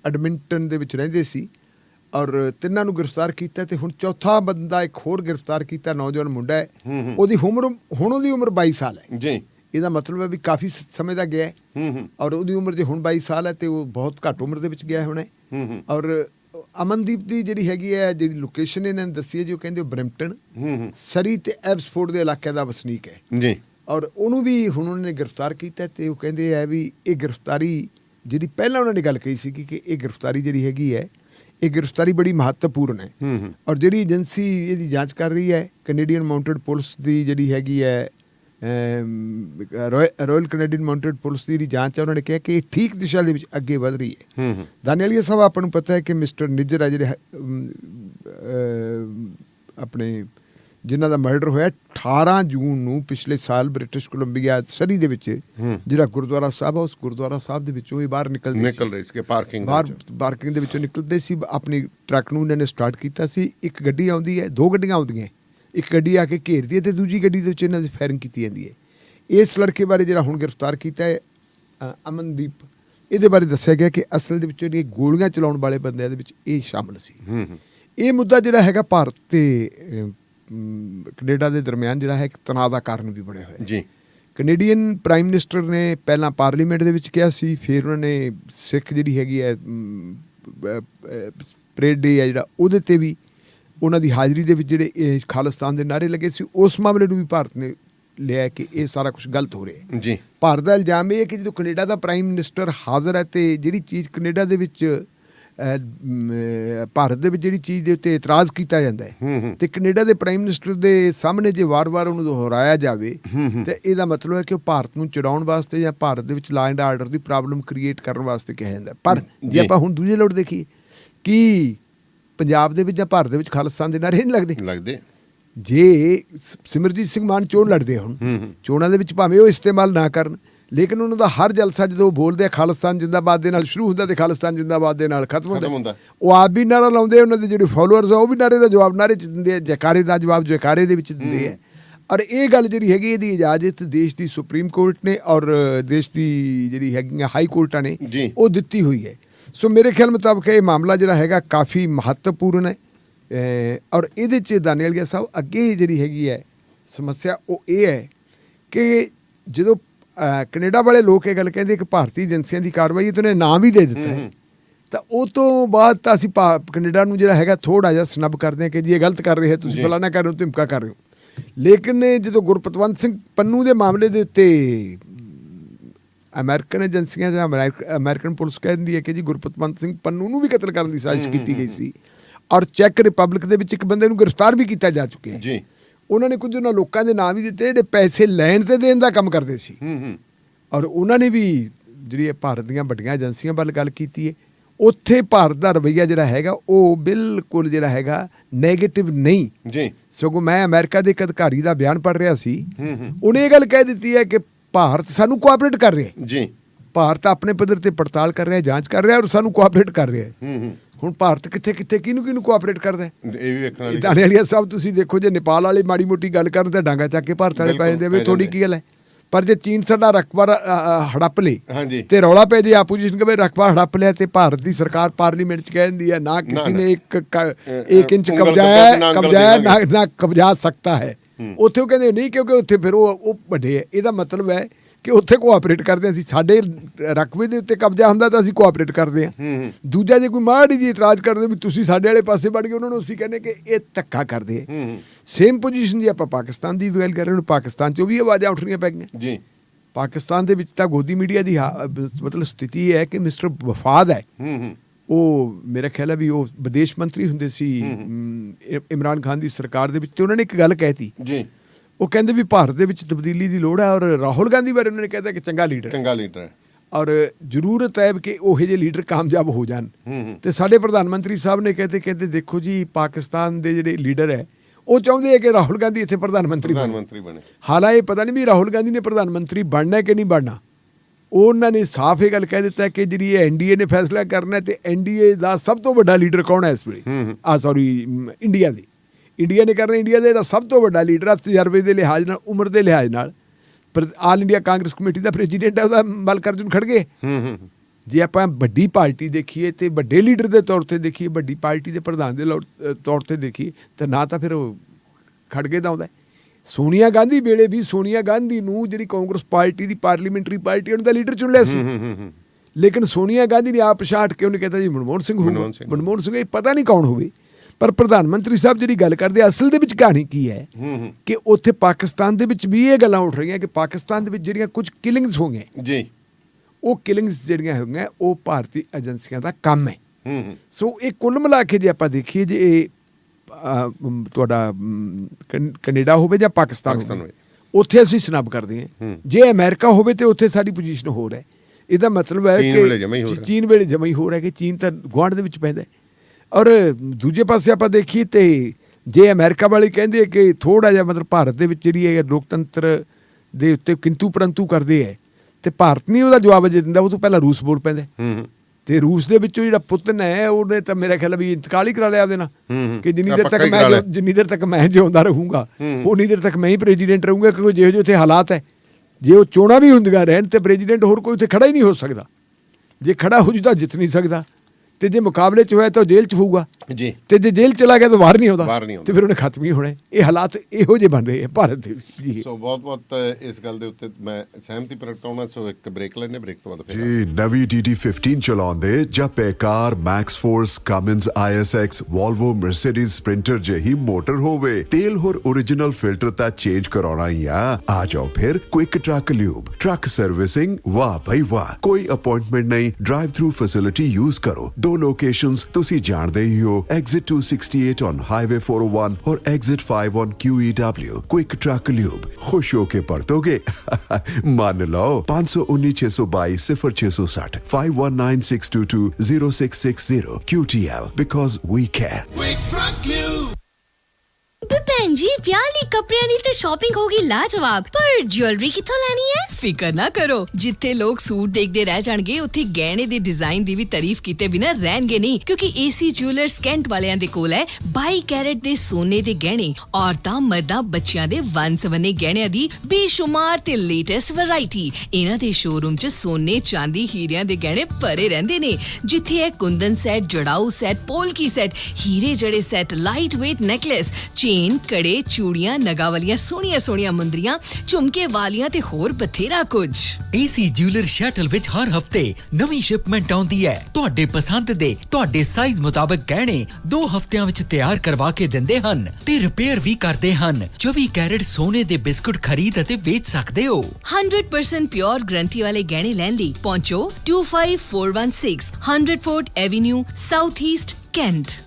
ਐਡਮਿੰਟਨ ਦੇ ਵਿੱਚ ਰਹਿੰਦੇ ਸੀ ਔਰ ਤਿੰਨਾਂ ਨੂੰ ਗ੍ਰਿਫਤਾਰ ਕੀਤਾ ਤੇ ਹੁਣ ਚੌਥਾ ਬੰਦਾ ਇੱਕ ਹੋਰ ਗ੍ਰਿਫਤਾਰ ਕੀਤਾ ਨੌਜਵਾਨ ਮੁੰਡਾ ਹੈ। ਉਹਦੀ ਉਮਰ ਹੁਣ ਉਹਦੀ ਉਮਰ 22 ਸਾਲ ਹੈ। ਜੀ। ਇਹਦਾ ਮਤਲਬ ਹੈ ਵੀ ਕਾਫੀ ਸਮੇਂ ਦਾ ਗਿਆ ਹੈ। ਹੂੰ ਹੂੰ। ਔਰ ਉਹਦੀ ਉਮਰ ਜੇ ਹੁਣ 22 ਸਾਲ ਹੈ ਤੇ ਉਹ ਬਹੁਤ ਘੱਟ ਉਮਰ ਦੇ ਵਿੱਚ ਗਿਆ ਹੋਣਾ ਹੈ। ਹੂੰ ਹੂੰ। ਔਰ ਅਮਨਦੀਪ ਦੀ ਜਿਹੜੀ ਹੈਗੀ ਹੈ ਜਿਹੜੀ ਲੋਕੇਸ਼ਨ ਇਹਨਾਂ ਨੇ ਦੱਸੀ ਹੈ ਜੀ ਉਹ ਕਹਿੰਦੇ ਬ੍ਰੈਂਪਟਨ। ਹੂੰ ਹੂੰ। ਸਰੀ ਤੇ ਐਬਸਫੋਰਡ ਦੇ ਇਲਾਕੇ ਦਾ ਵਸਨੀਕ ਹੈ। ਜੀ। ਔਰ ਉਹਨੂੰ ਵੀ ਹੁਣ ਉਹਨਾਂ ਨੇ ਗ੍ਰਿਫਤਾਰ ਕੀਤਾ ਤੇ ਉਹ ਕਹਿੰਦੇ ਆ ਵੀ ਇਹ ਗ੍ਰਿਫਤਾਰੀ ਜਿਹੜੀ ਪਹਿਲਾਂ ਉਹਨਾਂ ਨੇ ਗੱਲ ਕਹੀ ਸੀ ਕਿ ਇਹ ਗ੍ਰਿਫਤਾਰੀ ਜਿਹੜੀ ਹੈਗੀ ਹੈ ਇਹ ਗ੍ਰਿਫਤਾਰੀ ਬੜੀ ਮਹੱਤਵਪੂਰਨ ਹੈ। ਔਰ ਜਿਹੜੀ ਏਜੰਸੀ ਇਹਦੀ ਜਾਂਚ ਕਰ ਰਹੀ ਹੈ ਕੈਨੇਡੀਅਨ ਮਾਊਂਟਡ ਪੁਲਿਸ ਦੀ ਜਿਹੜੀ ਹੈਗੀ ਹੈ ਰਾਇਲ ਕੈਨੇਡੀਅਨ ਮਾਊਂਟਡ ਪੁਲਿਸ ਦੀ ਜਿਹੜੀ ਜਾਂਚ ਹੈ ਉਹਨਾਂ ਨੇ ਕਿਹਾ ਕਿ ਇਹ ਠੀਕ ਦਿਸ਼ਾ ਦੇ ਵਿੱਚ ਅੱਗੇ ਵਧ ਰਹੀ ਹੈ। ਦਾਨੀਆਲੀਆ ਸਾਹਿਬ ਆਪਾਂ ਨੂੰ ਪਤਾ ਹੈ ਕਿ ਮਿਸਟਰ ਨਿੱਜਰ ਆ ਜਿਹੜੇ ਆਪਣੇ ਜਿਨ੍ਹਾਂ ਦਾ ਮਰਡਰ ਹੋਇਆ 18 ਜੂਨ ਨੂੰ ਪਿਛਲੇ ਸਾਲ ਬ੍ਰਿਟਿਸ਼ ਕੋਲੰਬੀਆ ਸਰੀ ਦੇ ਵਿੱਚ। ਜਿਹੜਾ ਗੁਰਦੁਆਰਾ ਸਾਹਿਬ ਆ ਉਸ ਗੁਰਦੁਆਰਾ ਸਾਹਿਬ ਦੇ ਵਿੱਚੋਂ ਇਹ ਬਾਹਰ ਨਿਕਲਦੇ ਨਿਕਲ ਰਹੀ ਸੀ ਪਾਰਕਿੰਗ ਬਾਹਰ ਪਾਰਕਿੰਗ ਦੇ ਵਿੱਚੋਂ ਨਿਕਲਦੇ ਸੀ ਆਪਣੀ ਟਰੱਕ ਨੂੰ ਇਹਨਾਂ ਨੇ ਸਟਾਰਟ ਕੀਤਾ ਸੀ। ਇੱਕ ਗੱਡੀ ਆਉਂਦੀ ਹੈ ਦੋ ਗੱਡੀਆਂ ਆਉਂਦੀਆਂ। ਇੱਕ ਗੱਡੀ ਆ ਕੇ ਘੇਰਦੀ ਹੈ ਤੇ ਦੂਜੀ ਗੱਡੀ ਦੇ ਵਿੱਚ ਇਹਨਾਂ ਦੀ ਫਾਇਰਿੰਗ ਕੀਤੀ ਜਾਂਦੀ ਹੈ। ਇਸ ਲੜਕੇ ਬਾਰੇ ਜਿਹੜਾ ਹੁਣ ਗ੍ਰਿਫਤਾਰ ਕੀਤਾ ਹੈ ਅਮਨਦੀਪ ਇਹਦੇ ਬਾਰੇ ਦੱਸਿਆ ਗਿਆ ਕਿ ਅਸਲ ਦੇ ਵਿੱਚ ਜਿਹੜੀਆਂ ਗੋਲੀਆਂ ਚਲਾਉਣ ਵਾਲੇ ਬੰਦਿਆਂ ਦੇ ਵਿੱਚ ਇਹ ਸ਼ਾਮਲ ਸੀ। ਹੂੰ ਹੂੰ। ਇਹ ਮੁੱਦਾ ਜਿਹੜਾ ਹੈਗਾ ਭਾਰਤ ਤੇ ਕੈਨੇਡਾ ਦੇ ਦਰਮਿਆਨ ਜਿਹੜਾ ਹੈ ਇੱਕ ਤਣਾਅ ਦਾ ਕਾਰਨ ਵੀ ਬਣਿਆ ਹੋਇਆ ਹੈ। ਜੀ। ਕੈਨੇਡੀਅਨ ਪ੍ਰਾਈਮ ਮਿਨਿਸਟਰ ਨੇ ਪਹਿਲਾਂ ਪਾਰਲੀਮੈਂਟ ਦੇ ਵਿੱਚ ਕਿਹਾ ਸੀ ਫਿਰ ਉਹਨਾਂ ਨੇ ਸਿੱਖ ਜਿਹੜੀ ਹੈਗੀ ਹੈ ਪਰੇਡ ਡੇ ਹੈ ਜਿਹੜਾ ਉਹਦੇ ਤੇ ਵੀ ਉਹਨਾਂ ਦੀ ਹਾਜ਼ਰੀ ਦੇ ਵਿੱਚ ਜਿਹੜੇ ਇਹ ਖਾਲਿਸਤਾਨ ਦੇ ਨਾਰੇ ਲੱਗੇ ਸੀ ਉਸ ਮਾਮਲੇ ਨੂੰ ਵੀ ਭਾਰਤ ਨੇ ਲਿਆ ਕਿ ਇਹ ਸਾਰਾ ਕੁਝ ਗਲਤ ਹੋ ਰਿਹਾ ਹੈ। ਜੀ। ਭਾਰਤ ਦਾ ਇਲਜ਼ਾਮ ਇਹ ਹੈ ਕਿ ਜਦੋਂ ਕੈਨੇਡਾ ਦਾ ਪ੍ਰਾਈਮ ਮਿਨਿਸਟਰ ਹਾਜ਼ਰ ਹੈ ਤੇ ਜਿਹੜੀ ਚੀਜ਼ ਕੈਨੇਡਾ ਦੇ ਵਿੱਚ ਭਾਰਤ ਦੇ ਵਿੱਚ ਜਿਹੜੀ ਚੀਜ਼ ਦੇ ਉੱਤੇ ਇਤਰਾਜ਼ ਕੀਤਾ ਜਾਂਦਾ ਹੈ ਤੇ ਕੈਨੇਡਾ ਦੇ ਪ੍ਰਾਈਮ ਮਿਨਿਸਟਰ ਦੇ ਸਾਹਮਣੇ ਜੇ ਵਾਰ-ਵਾਰ ਉਹਨੂੰ ਦੁਹਰਾਇਆ ਜਾਵੇ। ਤੇ ਇਹਦਾ ਮਤਲਬ ਹੈ ਕਿ ਉਹ ਭਾਰਤ ਨੂੰ ਚੜਾਉਣ ਵਾਸਤੇ ਜਾਂ ਭਾਰਤ ਦੇ ਵਿੱਚ ਲਾ ਐਂਡ ਆਰਡਰ ਦੀ ਪ੍ਰੋਬਲਮ ਕ੍ਰੀਏਟ ਕਰਨ ਵਾਸਤੇ ਕਿਹਾ ਜਾਂਦਾ। ਪਰ ਜੀ। ਆਪਾਂ ਹੁਣ ਦੂਜੇ ਲੋਟ ਦੇਖੀਏ ਕਿ ਪੰਜਾਬ ਦੇ ਵਿੱਚ ਜਾਂ ਭਾਰਤ ਦੇ ਵਿੱਚ ਖਾਲਿਸਤਾਨ ਦੇ ਨਾਰੇ ਨਹੀਂ ਲੱਗਦੇ ਲੱਗਦੇ ਜੇ ਸਿਮਰਜੀਤ ਸਿੰਘ ਮਾਨ ਚੋਣ ਲੜਦੇ ਹੁਣ ਚੋਣਾਂ ਦੇ ਵਿੱਚ ਭਾਵੇਂ ਉਹ ਇਸਤੇਮਾਲ ਨਾ ਕਰਨ ਲੇਕਿਨ ਉਹਨਾਂ ਦਾ ਹਰ ਜਲਸਾ ਜਦੋਂ ਉਹ ਬੋਲਦੇ ਆ ਖਾਲਿਸਤਾਨ ਜਿੰਦਾਬਾਦ ਦੇ ਨਾਲ ਸ਼ੁਰੂ ਹੁੰਦਾ ਤੇ ਖਾਲਿਸਤਾਨ ਜਿੰਦਾਬਾਦ ਦੇ ਨਾਲ ਖਤਮ ਹੁੰਦਾ। ਉਹ ਆਪ ਵੀ ਨਾਰਾ ਲਾਉਂਦੇ ਉਹਨਾਂ ਦੇ ਜਿਹੜੇ ਫਾਲੋਅਰਸ ਆ ਉਹ ਵੀ ਨਾਰੇ ਦਾ ਜਵਾਬ ਨਾਰੇ ਚ ਦਿੰਦੇ ਆ ਜੈਕਾਰੇ ਦਾ ਜਵਾਬ ਜੈਕਾਰੇ ਦੇ ਵਿੱਚ ਦਿੰਦੇ ਆ ਔਰ ਇਹ ਗੱਲ ਜਿਹੜੀ ਹੈਗੀ ਇਹਦੀ ਇਜਾਜ਼ਤ ਦੇਸ਼ ਦੀ ਸੁਪਰੀਮ ਕੋਰਟ ਨੇ ਔਰ ਦੇਸ਼ ਦੀ ਜਿਹੜੀ ਹੈਗੀਆਂ ਹਾਈ ਕੋਰਟਾਂ ਨੇ। ਉਹ ਦਿੱਤੀ ਹੋਈ ਹੈ ਸੋ ਮੇਰੇ ਖਿਆਲ ਮੁਤਾਬਕ ਇਹ ਮਾਮਲਾ ਜਿਹੜਾ ਹੈਗਾ ਕਾਫੀ ਮਹੱਤਵਪੂਰਨ ਹੈ ਔਰ ਇਹਦੇ ਚ ਦਾਨੀਆਲੀਆ ਸਾਹਿਬ ਅੱਗੇ ਜਿਹੜੀ ਹੈਗੀ ਹੈ ਸਮੱਸਿਆ ਉਹ ਇਹ ਹੈ ਕਿ ਜਦੋਂ ਕੈਨੇਡਾ ਵਾਲੇ ਲੋਕ ਇਹ ਗੱਲ ਕਹਿੰਦੇ ਕਿ ਭਾਰਤੀ ਏਜੰਸੀਆਂ ਦੀ ਕਾਰਵਾਈ ਤੇ ਉਹਨੇ ਨਾਮ ਵੀ ਦੇ ਦਿੱਤਾ ਹੂੰ, ਹੈ ਹੂੰ। ਤਾਂ ਉਹ ਤੋਂ ਬਾਅਦ ਤਾਂ ਅਸੀਂ ਕੈਨੇਡਾ ਨੂੰ ਜਿਹੜਾ ਹੈਗਾ ਥੋੜਾ ਜਿਹਾ ਸਨਬ ਕਰਦੇ ਹਾਂ ਕਿ ਜੀ ਇਹ ਗਲਤ ਕਰ ਰਹੇ ਹੋ ਤੁਸੀਂ। ਫਲਾਣਾ ਕਰ ਰਹੇ ਹੋ ਧਮਕਾ ਕਰ ਰਹੇ ਹੋ। ਲੇਕਿਨ ਜਦੋਂ ਗੁਰਪਤਵੰਤ ਸਿੰਘ ਪੰਨੂ ਦੇ ਮਾਮਲੇ ਦੇ ਉੱਤੇ ਅਮਰੀਕਨ ਏਜੰਸੀਆਂ ਜਾਂ ਅਮਰੀਕ- ਅਮਰੀਕਨ ਪੁਲਿਸ ਕਹਿੰਦੀ ਹੈ ਕਿ ਜੀ ਗੁਰਪਤਵੰਤ ਸਿੰਘ ਪੰਨੂ ਨੂੰ ਵੀ ਕਤਲ ਕਰਨ ਦੀ ਸਾਜ਼ਿਸ਼ ਕੀਤੀ ਗਈ ਸੀ। ਔਰ ਚੈੱਕ ਰਿਪਬਲਿਕ ਦੇ ਵਿੱਚ ਇੱਕ ਬੰਦੇ ਨੂੰ ਗ੍ਰਿਫਤਾਰ ਵੀ ਕੀਤਾ ਜਾ ਚੁੱਕਿਆ ਹੈ। ਜੀ। ਉਹਨਾਂ ਨੇ ਕੁਝ ਉਹਨਾਂ ਲੋਕਾਂ ਦੇ ਨਾਮ ਵੀ ਦਿੱਤੇ ਜਿਹੜੇ ਪੈਸੇ ਲੈਣ ਤੇ ਦੇਣ ਦਾ ਕੰਮ ਕਰਦੇ ਸੀ। ਹੂੰ ਹੂੰ। ਔਰ ਉਹਨਾਂ ਨੇ ਵੀ ਜਿਹੜੀ ਇਹ ਭਾਰਤ ਦੀਆਂ ਵੱਡੀਆਂ ਏਜੰਸੀਆਂ ਵੱਲ ਗੱਲ ਕੀਤੀ ਹੈ ਉੱਥੇ ਭਾਰਤ ਦਾ ਰਵੱਈਆ ਜਿਹੜਾ ਹੈਗਾ ਉਹ ਬਿਲਕੁਲ ਜਿਹੜਾ ਹੈਗਾ 네ਗੇਟਿਵ ਨਹੀਂ। ਜੀ। ਸਗੋਂ ਮੈਂ ਅਮਰੀਕਾ ਦੇ ਇੱਕ ਅਧਿਕਾਰੀ ਦਾ ਬਿਆਨ ਪੜ੍ਹ ਰਿਹਾ ਸੀ। ਹੂੰ ਹੂੰ। ਉਹਨੇ ਇਹ ਗੱਲ ਕਹਿ ਦਿੱਤੀ ਹੈ ਕਿ ਭਾਰਤ ਸਾਨੂੰ ਕੋਆਪਰੇਟ ਕਰ ਰਿਹਾ ਹੈ। ਜੀ। ਭਾਰਤ ਆਪਣੇ ਪੱਧਰ ਤੇ ਪੜਤਾਲ ਕਰ ਰਿਹਾ ਹੈ ਜਾਂਚ ਕਰ ਰਿਹਾ ਹੈ ਔਰ ਸਾਨੂੰ ਕੋਆਪਰੇਟ ਕਰ ਰਿਹਾ ਹੈ। ਹੂੰ ਹੂੰ। ਹੁਣ ਭਾਰਤ ਕਿੱਥੇ ਕਿੱਥੇ ਕਿਹਨੂੰ ਕਿਹਨੂੰ ਕੋਆਪਰੇਟ ਕਰਦਾ ਇਹ ਵੀ ਵੇਖਣ ਵਾਲੀ ਇਦਾਂ ਵਾਲੀਆ ਸਾਹਿਬ ਤੁਸੀਂ ਦੇਖੋ ਜੇ ਨੇਪਾਲ ਵਾਲੇ ਮਾੜੀ ਮੋਟੀ ਗੱਲ ਕਰਨ ਤਾਂ ਡਾਂਗਾ ਚੱਕ ਕੇ ਭਾਰਤ ਵਾਲੇ ਪੈ ਜਾਂਦੇ ਵੀ ਥੋੜੀ। ਕੀ ਗੱਲ ਹੈ ਪਰ ਜੇ ਚੀਨ ਸਾਡਾ ਰਕਬਾ ਹੜੱਪ ਲੇ ਹਾਂਜੀ ਤੇ ਰੌਲਾ ਪੈ ਜੇ ਆਪੋਜੀਸ਼ਨ ਕਹੇ ਰਕਬਾ ਹੜੱਪ ਲਿਆ ਤੇ ਭਾਰਤ ਦੀ ਸਰਕਾਰ ਪਾਰਲੀਮੈਂਟ ਚ ਕਹਿ ਦਿੰਦੀ ਹੈ ਨਾ ਕਿਸੇ ਨਾ। ਇੱਕ ਕ- ਅ, ਇੱਕ ਇੰਚ ਉਂਗਲ ਕਬਜ਼ਾ ਕਬਜ਼ਾ ਨਾ ਕਬਜ਼ਾ ਸਕਤਾ ਹੈ ਹੂੰ। ਉੱਥੇ ਉਹ ਕਹਿੰਦੇ ਨਹੀਂ ਕਿਉਂਕਿ ਉੱਥੇ ਫਿਰ ਉਹ ਉਹ ਵੱਡੇ ਹੈ ਇਹਦਾ ਮਤਲਬ ਹੈ ਕਿ ਉੱਥੇ ਕੋਆਪਰੇਟ ਕਰਦੇ ਅਸੀਂ। ਸਾਡੇ ਰਕਬੇ ਦੇ ਉੱਤੇ ਕਬਜ਼ਾ ਹੁੰਦਾ ਤਾਂ ਅਸੀਂ ਕੋਆਪਰੇਟ ਕਰਦੇ ਹਾਂ। ਦੂਜਾ ਜੇ ਕੋਈ ਮਾੜੀ ਜੀ ਇਤਰਾਜ਼ ਕਰਦੇ ਵੀ ਤੁਸੀਂ ਸਾਡੇ ਵਾਲੇ ਪਾਸੇ ਵੜ ਗਏ ਉਹਨਾਂ ਨੂੰ ਅਸੀਂ ਕਹਿੰਦੇ ਕਿ ਇਹ ਧੱਕਾ ਕਰਦੇ ਹੈ ਸੇਮ ਪੋਜੀਸ਼ਨ ਜੇ ਆਪਾਂ ਪਾਕਿਸਤਾਨ ਦੀ ਵੀ ਗੱਲ ਕਰ ਰਹੇ ਹਾਂ ਪਾਕਿਸਤਾਨ 'ਚ ਉਹ ਵੀ ਆਵਾਜ਼ਾਂ ਉੱਠ ਰਹੀਆਂ ਪੈ ਗਈਆਂ। ਜੀ। ਪਾਕਿਸਤਾਨ ਦੇ ਵਿੱਚ ਤਾਂ ਗੋਦੀ ਮੀਡੀਆ ਦੀ ਮਤਲਬ ਸਥਿਤੀ ਹੈ ਕਿ ਮਿਸਟਰ ਵਫਾਦ ਹੈ। ਹੂੰ ਹੂੰ। ਉਹ ਮੇਰਾ ਖਿਆਲ ਹੈ ਵੀ ਉਹ ਵਿਦੇਸ਼ ਮੰਤਰੀ ਹੁੰਦੇ ਸੀ ਇਮਰਾਨ ਖਾਨ ਦੀ ਸਰਕਾਰ ਦੇ ਵਿੱਚ ਤੇ ਉਹਨਾਂ ਨੇ ਇੱਕ ਗੱਲ ਕਹਿਤੀ ਜੀ। ਉਹ ਕਹਿੰਦੇ ਵੀ ਭਾਰਤ ਦੇ ਵਿੱਚ ਤਬਦੀਲੀ ਦੀ ਲੋੜ ਹੈ ਔਰ ਰਾਹੁਲ ਗਾਂਧੀ ਬਾਰੇ ਉਹਨਾਂ ਨੇ ਕਹਿਤਾ ਕਿ ਚੰਗਾ ਲੀਡਰ ਹੈ। ਚੰਗਾ ਲੀਡਰ ਹੈ। ਔਰ ਜ਼ਰੂਰਤ ਹੈ ਕਿ ਉਹੋ ਜਿਹੇ ਲੀਡਰ ਕਾਮਯਾਬ ਹੋ ਜਾਣ। ਹੂੰ ਹੂੰ। ਤੇ ਸਾਡੇ ਪ੍ਰਧਾਨ ਮੰਤਰੀ ਸਾਹਿਬ ਨੇ ਕਹਿੰਦੇ ਕਹਿੰਦੇ ਦੇਖੋ ਜੀ ਪਾਕਿਸਤਾਨ ਦੇ ਜਿਹੜੇ ਲੀਡਰ ਹੈ ਉਹ ਚਾਹੁੰਦੇ ਆ ਕਿ ਰਾਹੁਲ ਗਾਂਧੀ ਇੱਥੇ ਪ੍ਰਧਾਨ ਮੰਤਰੀ ਪ੍ਰਧਾਨ ਬਣੇ ਮੰਤਰੀ ਬਣੇ। ਹਾਲਾਂਕਿ ਇਹ ਪਤਾ ਨਹੀਂ ਵੀ ਰਾਹੁਲ ਗਾਂਧੀ ਨੇ ਪ੍ਰਧਾਨ ਮੰਤਰੀ ਬਣਨਾ ਹੈ ਕਿ ਨਹੀਂ ਬਣਨਾ। ਉਹਨਾਂ ਨੇ ਸਾਫ਼ ਇਹ ਗੱਲ ਕਹਿ ਦਿੱਤਾ ਕਿ ਜਿਹੜੀ ਇਹ ਐਨਡੀਏ ਨੇ ਫੈਸਲਾ ਕਰਨਾ ਹੈ ਤੇ ਐਨਡੀਏ ਦਾ ਸਭ ਤੋਂ ਵੱਡਾ ਲੀਡਰ ਕੌਣ ਹੈ ਇਸ ਵੇਲੇ? ਹੂੰ, ਹੂੰ। ਆ ਸੌਰੀ ਇੰਡੀਆ ਦੇ। ਇੰਡੀਆ ਨੇ ਕਰਨਾ ਇੰਡੀਆ ਦਾ ਜਿਹੜਾ ਸਭ ਤੋਂ ਵੱਡਾ ਲੀਡਰ ਆ ਤਜਰਬੇ ਦੇ ਲਿਹਾਜ਼ ਨਾਲ ਉਮਰ ਦੇ ਲਿਹਾਜ਼ ਨਾਲ। ਪਰ ਆਲ ਇੰਡੀਆ ਕਾਂਗਰਸ ਕਮੇਟੀ ਦਾ ਪ੍ਰੈਜ਼ੀਡੈਂਟ ਹੈ ਉਹਦਾ ਮਲਕਰਜੁਨ ਖੜਗੇ। ਹੂੰ ਹੂੰ ਜੇ ਆਪਾਂ ਵੱਡੀ ਪਾਰਟੀ ਦੇਖੀਏ ਤੇ ਵੱਡੇ ਲੀਡਰ ਦੇ ਤੌਰ ਤੇ ਦੇਖੀਏ ਵੱਡੀ ਪਾਰਟੀ ਦੇ ਪ੍ਰਧਾਨ ਦੇ ਤੌਰ ਤੇ ਦੇਖੀਏ ਤਾਂ ਨਾ ਤਾਂ ਫਿਰ ਉਹ ਖੜਗੇ ਦਾ ਆਉਂਦਾ। ਸੋਨੀਆ ਗਾਂਧੀ ਵੇਲੇ ਵੀ ਸੋਨੀਆ ਗਾਂਧੀ ਨੂੰ ਜਿਹੜੀ ਕਾਂਗਰਸ ਪਾਰਟੀ ਦੀ ਪਾਰਲੀਮੈਂਟਰੀ ਪਾਰਟੀ ਉਹਨਾਂ ਦਾ ਲੀਡਰ ਚੁਣ ਲਿਆ ਸੀ। ਹੂੰ ਹੂੰ ਹੂੰ ਲੇਕਿਨ ਸੋਨੀਆ ਗਾਂਧੀ ਨੇ ਆਪ ਪਛਾੜ ਕੇ ਉਹਨੇ ਕਹਿੰਦਾ ਜੀ ਮਨਮੋਹਨ ਸਿੰਘ ਹੋਊਗਾ। ਮਨਮੋਹਨ ਸਿੰਘ ਇਹ ਪਤਾ ਨਹੀਂ ਕੌਣ ਹੋਵੇ। ਪਰ ਪ੍ਰਧਾਨ ਮੰਤਰੀ ਸਾਹਿਬ ਜਿਹੜੀ ਗੱਲ ਕਰਦੇ ਅਸਲ ਦੇ ਵਿੱਚ ਕਹਾਣੀ ਕੀ ਹੈ ਹੂੰ ਹੂੰ। ਕਿ ਉੱਥੇ ਪਾਕਿਸਤਾਨ ਦੇ ਵਿੱਚ ਵੀ ਇਹ ਗੱਲਾਂ ਉੱਠ ਰਹੀਆਂ ਕਿ ਪਾਕਿਸਤਾਨ ਦੇ ਵਿੱਚ ਜਿਹੜੀਆਂ ਕੁਝ ਕਿਲਿੰਗਸ ਹੋ ਗਈਆਂ। ਜੀ। ਉਹ ਕਿਲਿੰਗਸ ਜਿਹੜੀਆਂ ਹੈਗੀਆਂ ਉਹ ਭਾਰਤੀ ਏਜੰਸੀਆਂ ਦਾ ਕੰਮ ਹੈ। ਹੂੰ ਹੂੰ। ਸੋ ਇਹ ਕੁੱਲ ਮਿਲਾ ਕੇ ਜੇ ਆਪਾਂ ਦੇਖੀਏ ਜੇ ਇਹ ਤੁਹਾਡਾ ਕੈਨੇਡਾ ਹੋਵੇ ਜਾਂ ਪਾਕਿਸਤਾਨ ਹੋਵੇ ਉੱਥੇ ਅਸੀਂ ਸਨਬ ਕਰਦੇ ਹਾਂ ਹੂੰ। ਜੇ ਅਮਰੀਕਾ ਹੋਵੇ ਤੇ ਉੱਥੇ ਸਾਡੀ ਪੋਜੀਸ਼ਨ ਹੋਰ ਹੈ। ਇਹਦਾ ਮਤਲਬ ਹੈ ਕਿ ਹੀ ਹੈ। ਚੀਨ ਵੇਲੇ ਜਮਾ ਹੀ ਹੋ ਰਿਹਾ ਕਿ ਚੀਨ ਤਾਂ ਗੁਆਂਢ ਦੇ ਵਿੱਚ ਪੈਂਦਾ ਹੈ। ਔਰ ਦੂਜੇ ਪਾਸੇ ਆਪਾਂ ਦੇਖੀਏ ਤੇ ਜੇ ਅਮਰੀਕਾ ਵਾਲੇ ਕਹਿੰਦੇ ਆ ਕਿ ਥੋੜਾ ਜਿਹਾ ਮਤਲਬ ਭਾਰਤ ਦੇ ਵਿੱਚ ਜਿਹੜੀ ਹੈ ਲੋਕਤੰਤਰ ਦੇ ਉੱਤੇ ਕਿੰਤੂ ਪਰੰਤੂ ਕਰਦੇ ਹੈ ਤੇ ਭਾਰਤ ਨਹੀਂ ਉਹਦਾ ਜਵਾਬ ਜੇ ਦਿੰਦਾ ਉਹ ਤੋਂ ਪਹਿਲਾਂ ਰੂਸ ਬੋਲ ਪੈਂਦਾ ਹੈ। ਤੇ ਰੂਸ ਦੇ ਵਿੱਚੋਂ ਜਿਹੜਾ ਪੁੱਤਨ ਹੈ ਉਹਨੇ ਤਾਂ ਮੇਰਾ ਖਿਆਲ ਵੀ ਇੰਤਕਾਲ ਹੀ ਕਰਾ ਲਿਆ ਉਹਦੇ ਨਾਲ। ਕਿ ਜਿੰਨੀ ਦੇਰ ਤੱਕ ਮੈਂ ਜਿੰਨੀ ਦੇਰ ਤੱਕ ਮੈਂ ਜਿਉਂਦਾ ਰਹੂੰਗਾ। ਉਨੀ ਦੇਰ ਤੱਕ ਮੈਂ ਹੀ ਪ੍ਰੈਜ਼ੀਡੈਂਟ ਰਹੂੰਗਾ ਕਿਉਂਕਿ ਜਿਹੋ ਜਿਹੇ ਉੱਥੇ ਹਾਲਾਤ ਹੈ ਜੇ ਉਹ ਚੋਣਾਂ ਵੀ ਹੁੰਦੀਆਂ ਰਹਿਣ ਤੇ ਪ੍ਰੈਜ਼ੀਡੈਂਟ ਹੋਰ ਕੋਈ ਉੱਥੇ ਖੜਾ ਹੀ ਨਹੀਂ ਹੋ ਸਕਦਾ ਜੇ ਖੜਾ ਹੋ ਜੂ ਤਾਂ ਜਿੱਤ ਨਹੀਂ ਸਕਦਾ ਤੇ ਜੇ ਮੁਕਾਬਲੇ 'ਚ ਹੋਇਆ ਤਾਂ ਉਹ ਜੇਲ੍ਹ 'ਚ ਹੋਊਗਾ। ਜੀ। ਤੇ ਜੇ ਜੇਲ੍ਹ ਚਲਾ ਗਿਆ ਤਾਂ ਬਾਹਰ ਨਹੀਂ ਆਉਂਦਾ। ਬਾਹਰ ਨਹੀਂ ਆਉਂਦਾ। ਤੇ ਫਿਰ ਉਹਨੇ ਖਤਮ ਹੀ ਹੋਣਾ। ਇਹ ਹਾਲਾਤ ਇਹੋ ਜਿਹੇ ਬਣ ਰਹੇ ਆ ਭਾਰਤ ਦੇ ਵਿੱਚ। ਜੀ। ਸੋ ਬਹੁਤ ਬਹੁਤ ਇਸ ਗੱਲ ਦੇ ਉੱਤੇ ਮੈਂ ਸਹਿਮਤੀ ਪ੍ਰਗਟਾਉਣਾ ਸੋ ਇੱਕ ਬ੍ਰੇਕ ਲੈਣੇ ਬ੍ਰੇਕ ਤੋਂ ਬਾਅਦ ਫਿਰ ਜੀ ਨਵੀਂ DD15 ਚਲਾਉਂਦੇ ਜਾਂ Paccar max force Cummins ISX Volvo Mercedes Sprinter ਜਿਹੀ ਮੋਟਰ ਹੋਵੇ। ਤੇਲ ਹੋਰ origignal ਫਿਲਟਰ ਤਾਂ ਚੇਂਜ ਕਰਾਉਣਾ ਹੀ ਆ। ਆ ਜਾਓ ਫਿਰ quick truck lube truck servicing ਵਾਹ ਭਾਈ ਵਾਹ। ਕੋਈ ਅਪਾਇੰਟਮੈਂਟ ਨਹੀਂ ਡਰਾਈਵ ਥਰੂ ਫੈਸਿਲਿਟੀ ਯੂਜ਼ ਕਰੋ ਦੋ ਲੋਕੇਸ਼ਨਸ ਤੁਸੀਂ ਜਾਣਦੇ ਹੀ ਹੋ exit 268 on highway 401 or exit 5 on QEW quick truck lube ਖੁਸ਼ ਹੋ ਕੇ ਪਰਤੋਗੇ। ਮੰਨ ਲਓ 519 0660 519622 0660 QTL because we care ਤੇ ਭੈਣ ਜੀ ਵਿਆਹ ਲਈ ਕੱਪੜਿਆਂ ਦੀ ਤੇ ਸ਼ਾਪਿੰਗ ਹੋ ਗਈ ਲਾਜਵਾਬ ਪਰ ਜੁਐਲਰੀ ਕਿੱਥੋਂ ਲੈਣੀ ਹੈ ਫਿਕਰ ਨਾ ਕਰੋ ਜਿੱਥੇ ਲੋਕ ਸੂਟ ਦੇਖਦੇ ਰਹਿ ਜਾਣਗੇ ਉੱਥੇ ਗਹਿਣੇ ਦੇ ਡਿਜ਼ਾਈਨ ਦੀ ਵੀ ਤਾਰੀਫ ਕੀਤੇ ਬਿਨਾ ਰਹਿਣਗੇ ਨਹੀਂ ਕਿਉਂਕਿ ਏਸੀ ਜੁਐਲਰਸ ਕੈਂਟ ਵਾਲਿਆਂ ਦੇ ਕੋਲ ਹੈ 22 ਕੈਰਟ ਦੇ ਸੋਨੇ ਦੇ ਗਹਿਣੇ ਔਰਤਾਂ ਮਰਦਾਂ ਬੱਚਿਆਂ ਦੇ ਵੰਨ-ਸਵੰਨੇ ਗਹਿਣਿਆਂ ਦੀ ਬੇਸ਼ੁਮਾਰ ਤੇ ਲੇਟੈਸਟ ਵੈਰਾਈਟੀ ਇਹਨਾਂ ਦੇ ਸ਼ੋਰੂਮ 'ਚ ਸੋਨੇ ਚਾਂਦੀ ਹੀਰਿਆਂ ਦੇ ਗਹਿਣੇ ਭਰੇ ਰਹਿੰਦੇ ਨੇ ਜਿੱਥੇ ਹੈ ਕੁੰਦਨ ਸੈੱਟ ਜੜਾਊ ਸੈੱਟ ਪੋਲਕੀ ਸੈੱਟ ਹੀਰੇ ਜੜੇ set light weight necklace chain ਕੜੇ ਚੂੜੀਆਂ ਨਗਾ ਵਾਲੀਆਂ ਸੋਹਣੀਆਂ ਸੋਹਣੀਆਂ ਮੁੰਦਰੀਆਂ ਝੁਮਕੇ ਵਾਲੀਆਂ ਤੇ ਹੋਰ ਬਥੇਰਾ ਕੁਝ। ਏਸੀ ਜਿਊਲਰ ਸ਼ਟਲ ਵਿੱਚ ਹਰ ਹਫ਼ਤੇ ਨਵੀਂ ਸ਼ਿਪਮੈਂਟ ਆਉਂਦੀ ਹੈ। ਤੁਹਾਡੇ ਪਸੰਦ ਦੇ ਤੁਹਾਡੇ ਸਾਈਜ਼ ਮੁਤਾਬਕ ਗਹਿਣੇ 2 ਹਫ਼ਤਿਆਂ ਵਿੱਚ ਤਿਆਰ ਕਰਵਾ ਕੇ ਦਿੰਦੇ ਹਨ ਤੇ ਰਿਪੇਅਰ ਵੀ ਕਰਦੇ ਹਨ। 24 ਕੈਰਟ ਸੋਨੇ ਦੇ ਬਿਸਕੁਟ ਖਰੀਦ ਅਤੇ ਵੇਚ ਸਕਦੇ ਹੋ। 100% ਪਿਓਰ ਗਰੰਟੀ ਵਾਲੇ ਗਹਿਣੇ ਲੈਣ ਲਈ ਪਹੁੰਚੋ 25416 100 fort avenue south east Kent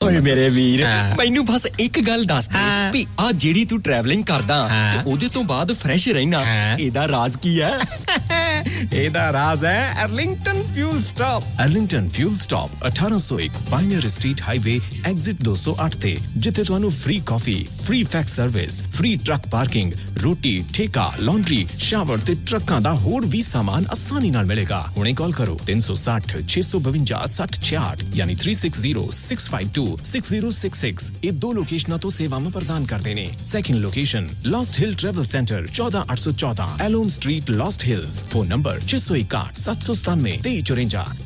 ਓਏ ਮੇਰੇ ਵੀਰ ਮੈਨੂੰ ਬਸ ਇੱਕ ਗੱਲ ਦੱਸ ਦੇ ਵੀ ਆ ਜਿਹੜੀ ਤੂੰ ਟਰੈਵਲਿੰਗ ਕਰਦਾ ਤੇ ਉਹਦੇ ਤੋਂ ਬਾਅਦ ਫਰੈਸ਼ ਰਹਿਣਾ ਇਹਦਾ ਰਾਜ਼ ਕੀ ਹੈ? ਇਹਦਾ ਰਾਜ਼ ਹੈ Arlington fuel stop Arlington fuel stop 1801 pioneer street highway exit 208 ਤੇ ਜਿੱਥੇ ਤੁਹਾਨੂੰ free coffee free fax service free truck parking ਰੋਟੀ ਠੇਕਾ ਲਾਂਡਰੀ ਸ਼ਾਵਰ ਤੇ ਟਰੱਕਾਂ ਦਾ ਹੋਰ ਵੀ ਸਾਮਾਨ ਆਸਾਨੀ ਨਾਲ ਮਿਲੇਗਾ। ਹੁਣੇ ਕਾਲ ਕਰੋ 360 652 6066 ਯਾਨੀ 360652 6066 ਇਹ ਦੋ ਲੋਕੇਸ਼ਨਾਂ ਤੋਂ ਸੇਵਾਵਾਂ ਪ੍ਰਦਾਨ ਕਰਦੇ ਨੇ second location Lost Hill travel centre 14814 Alom street Lost Hills phone number 661 797 2354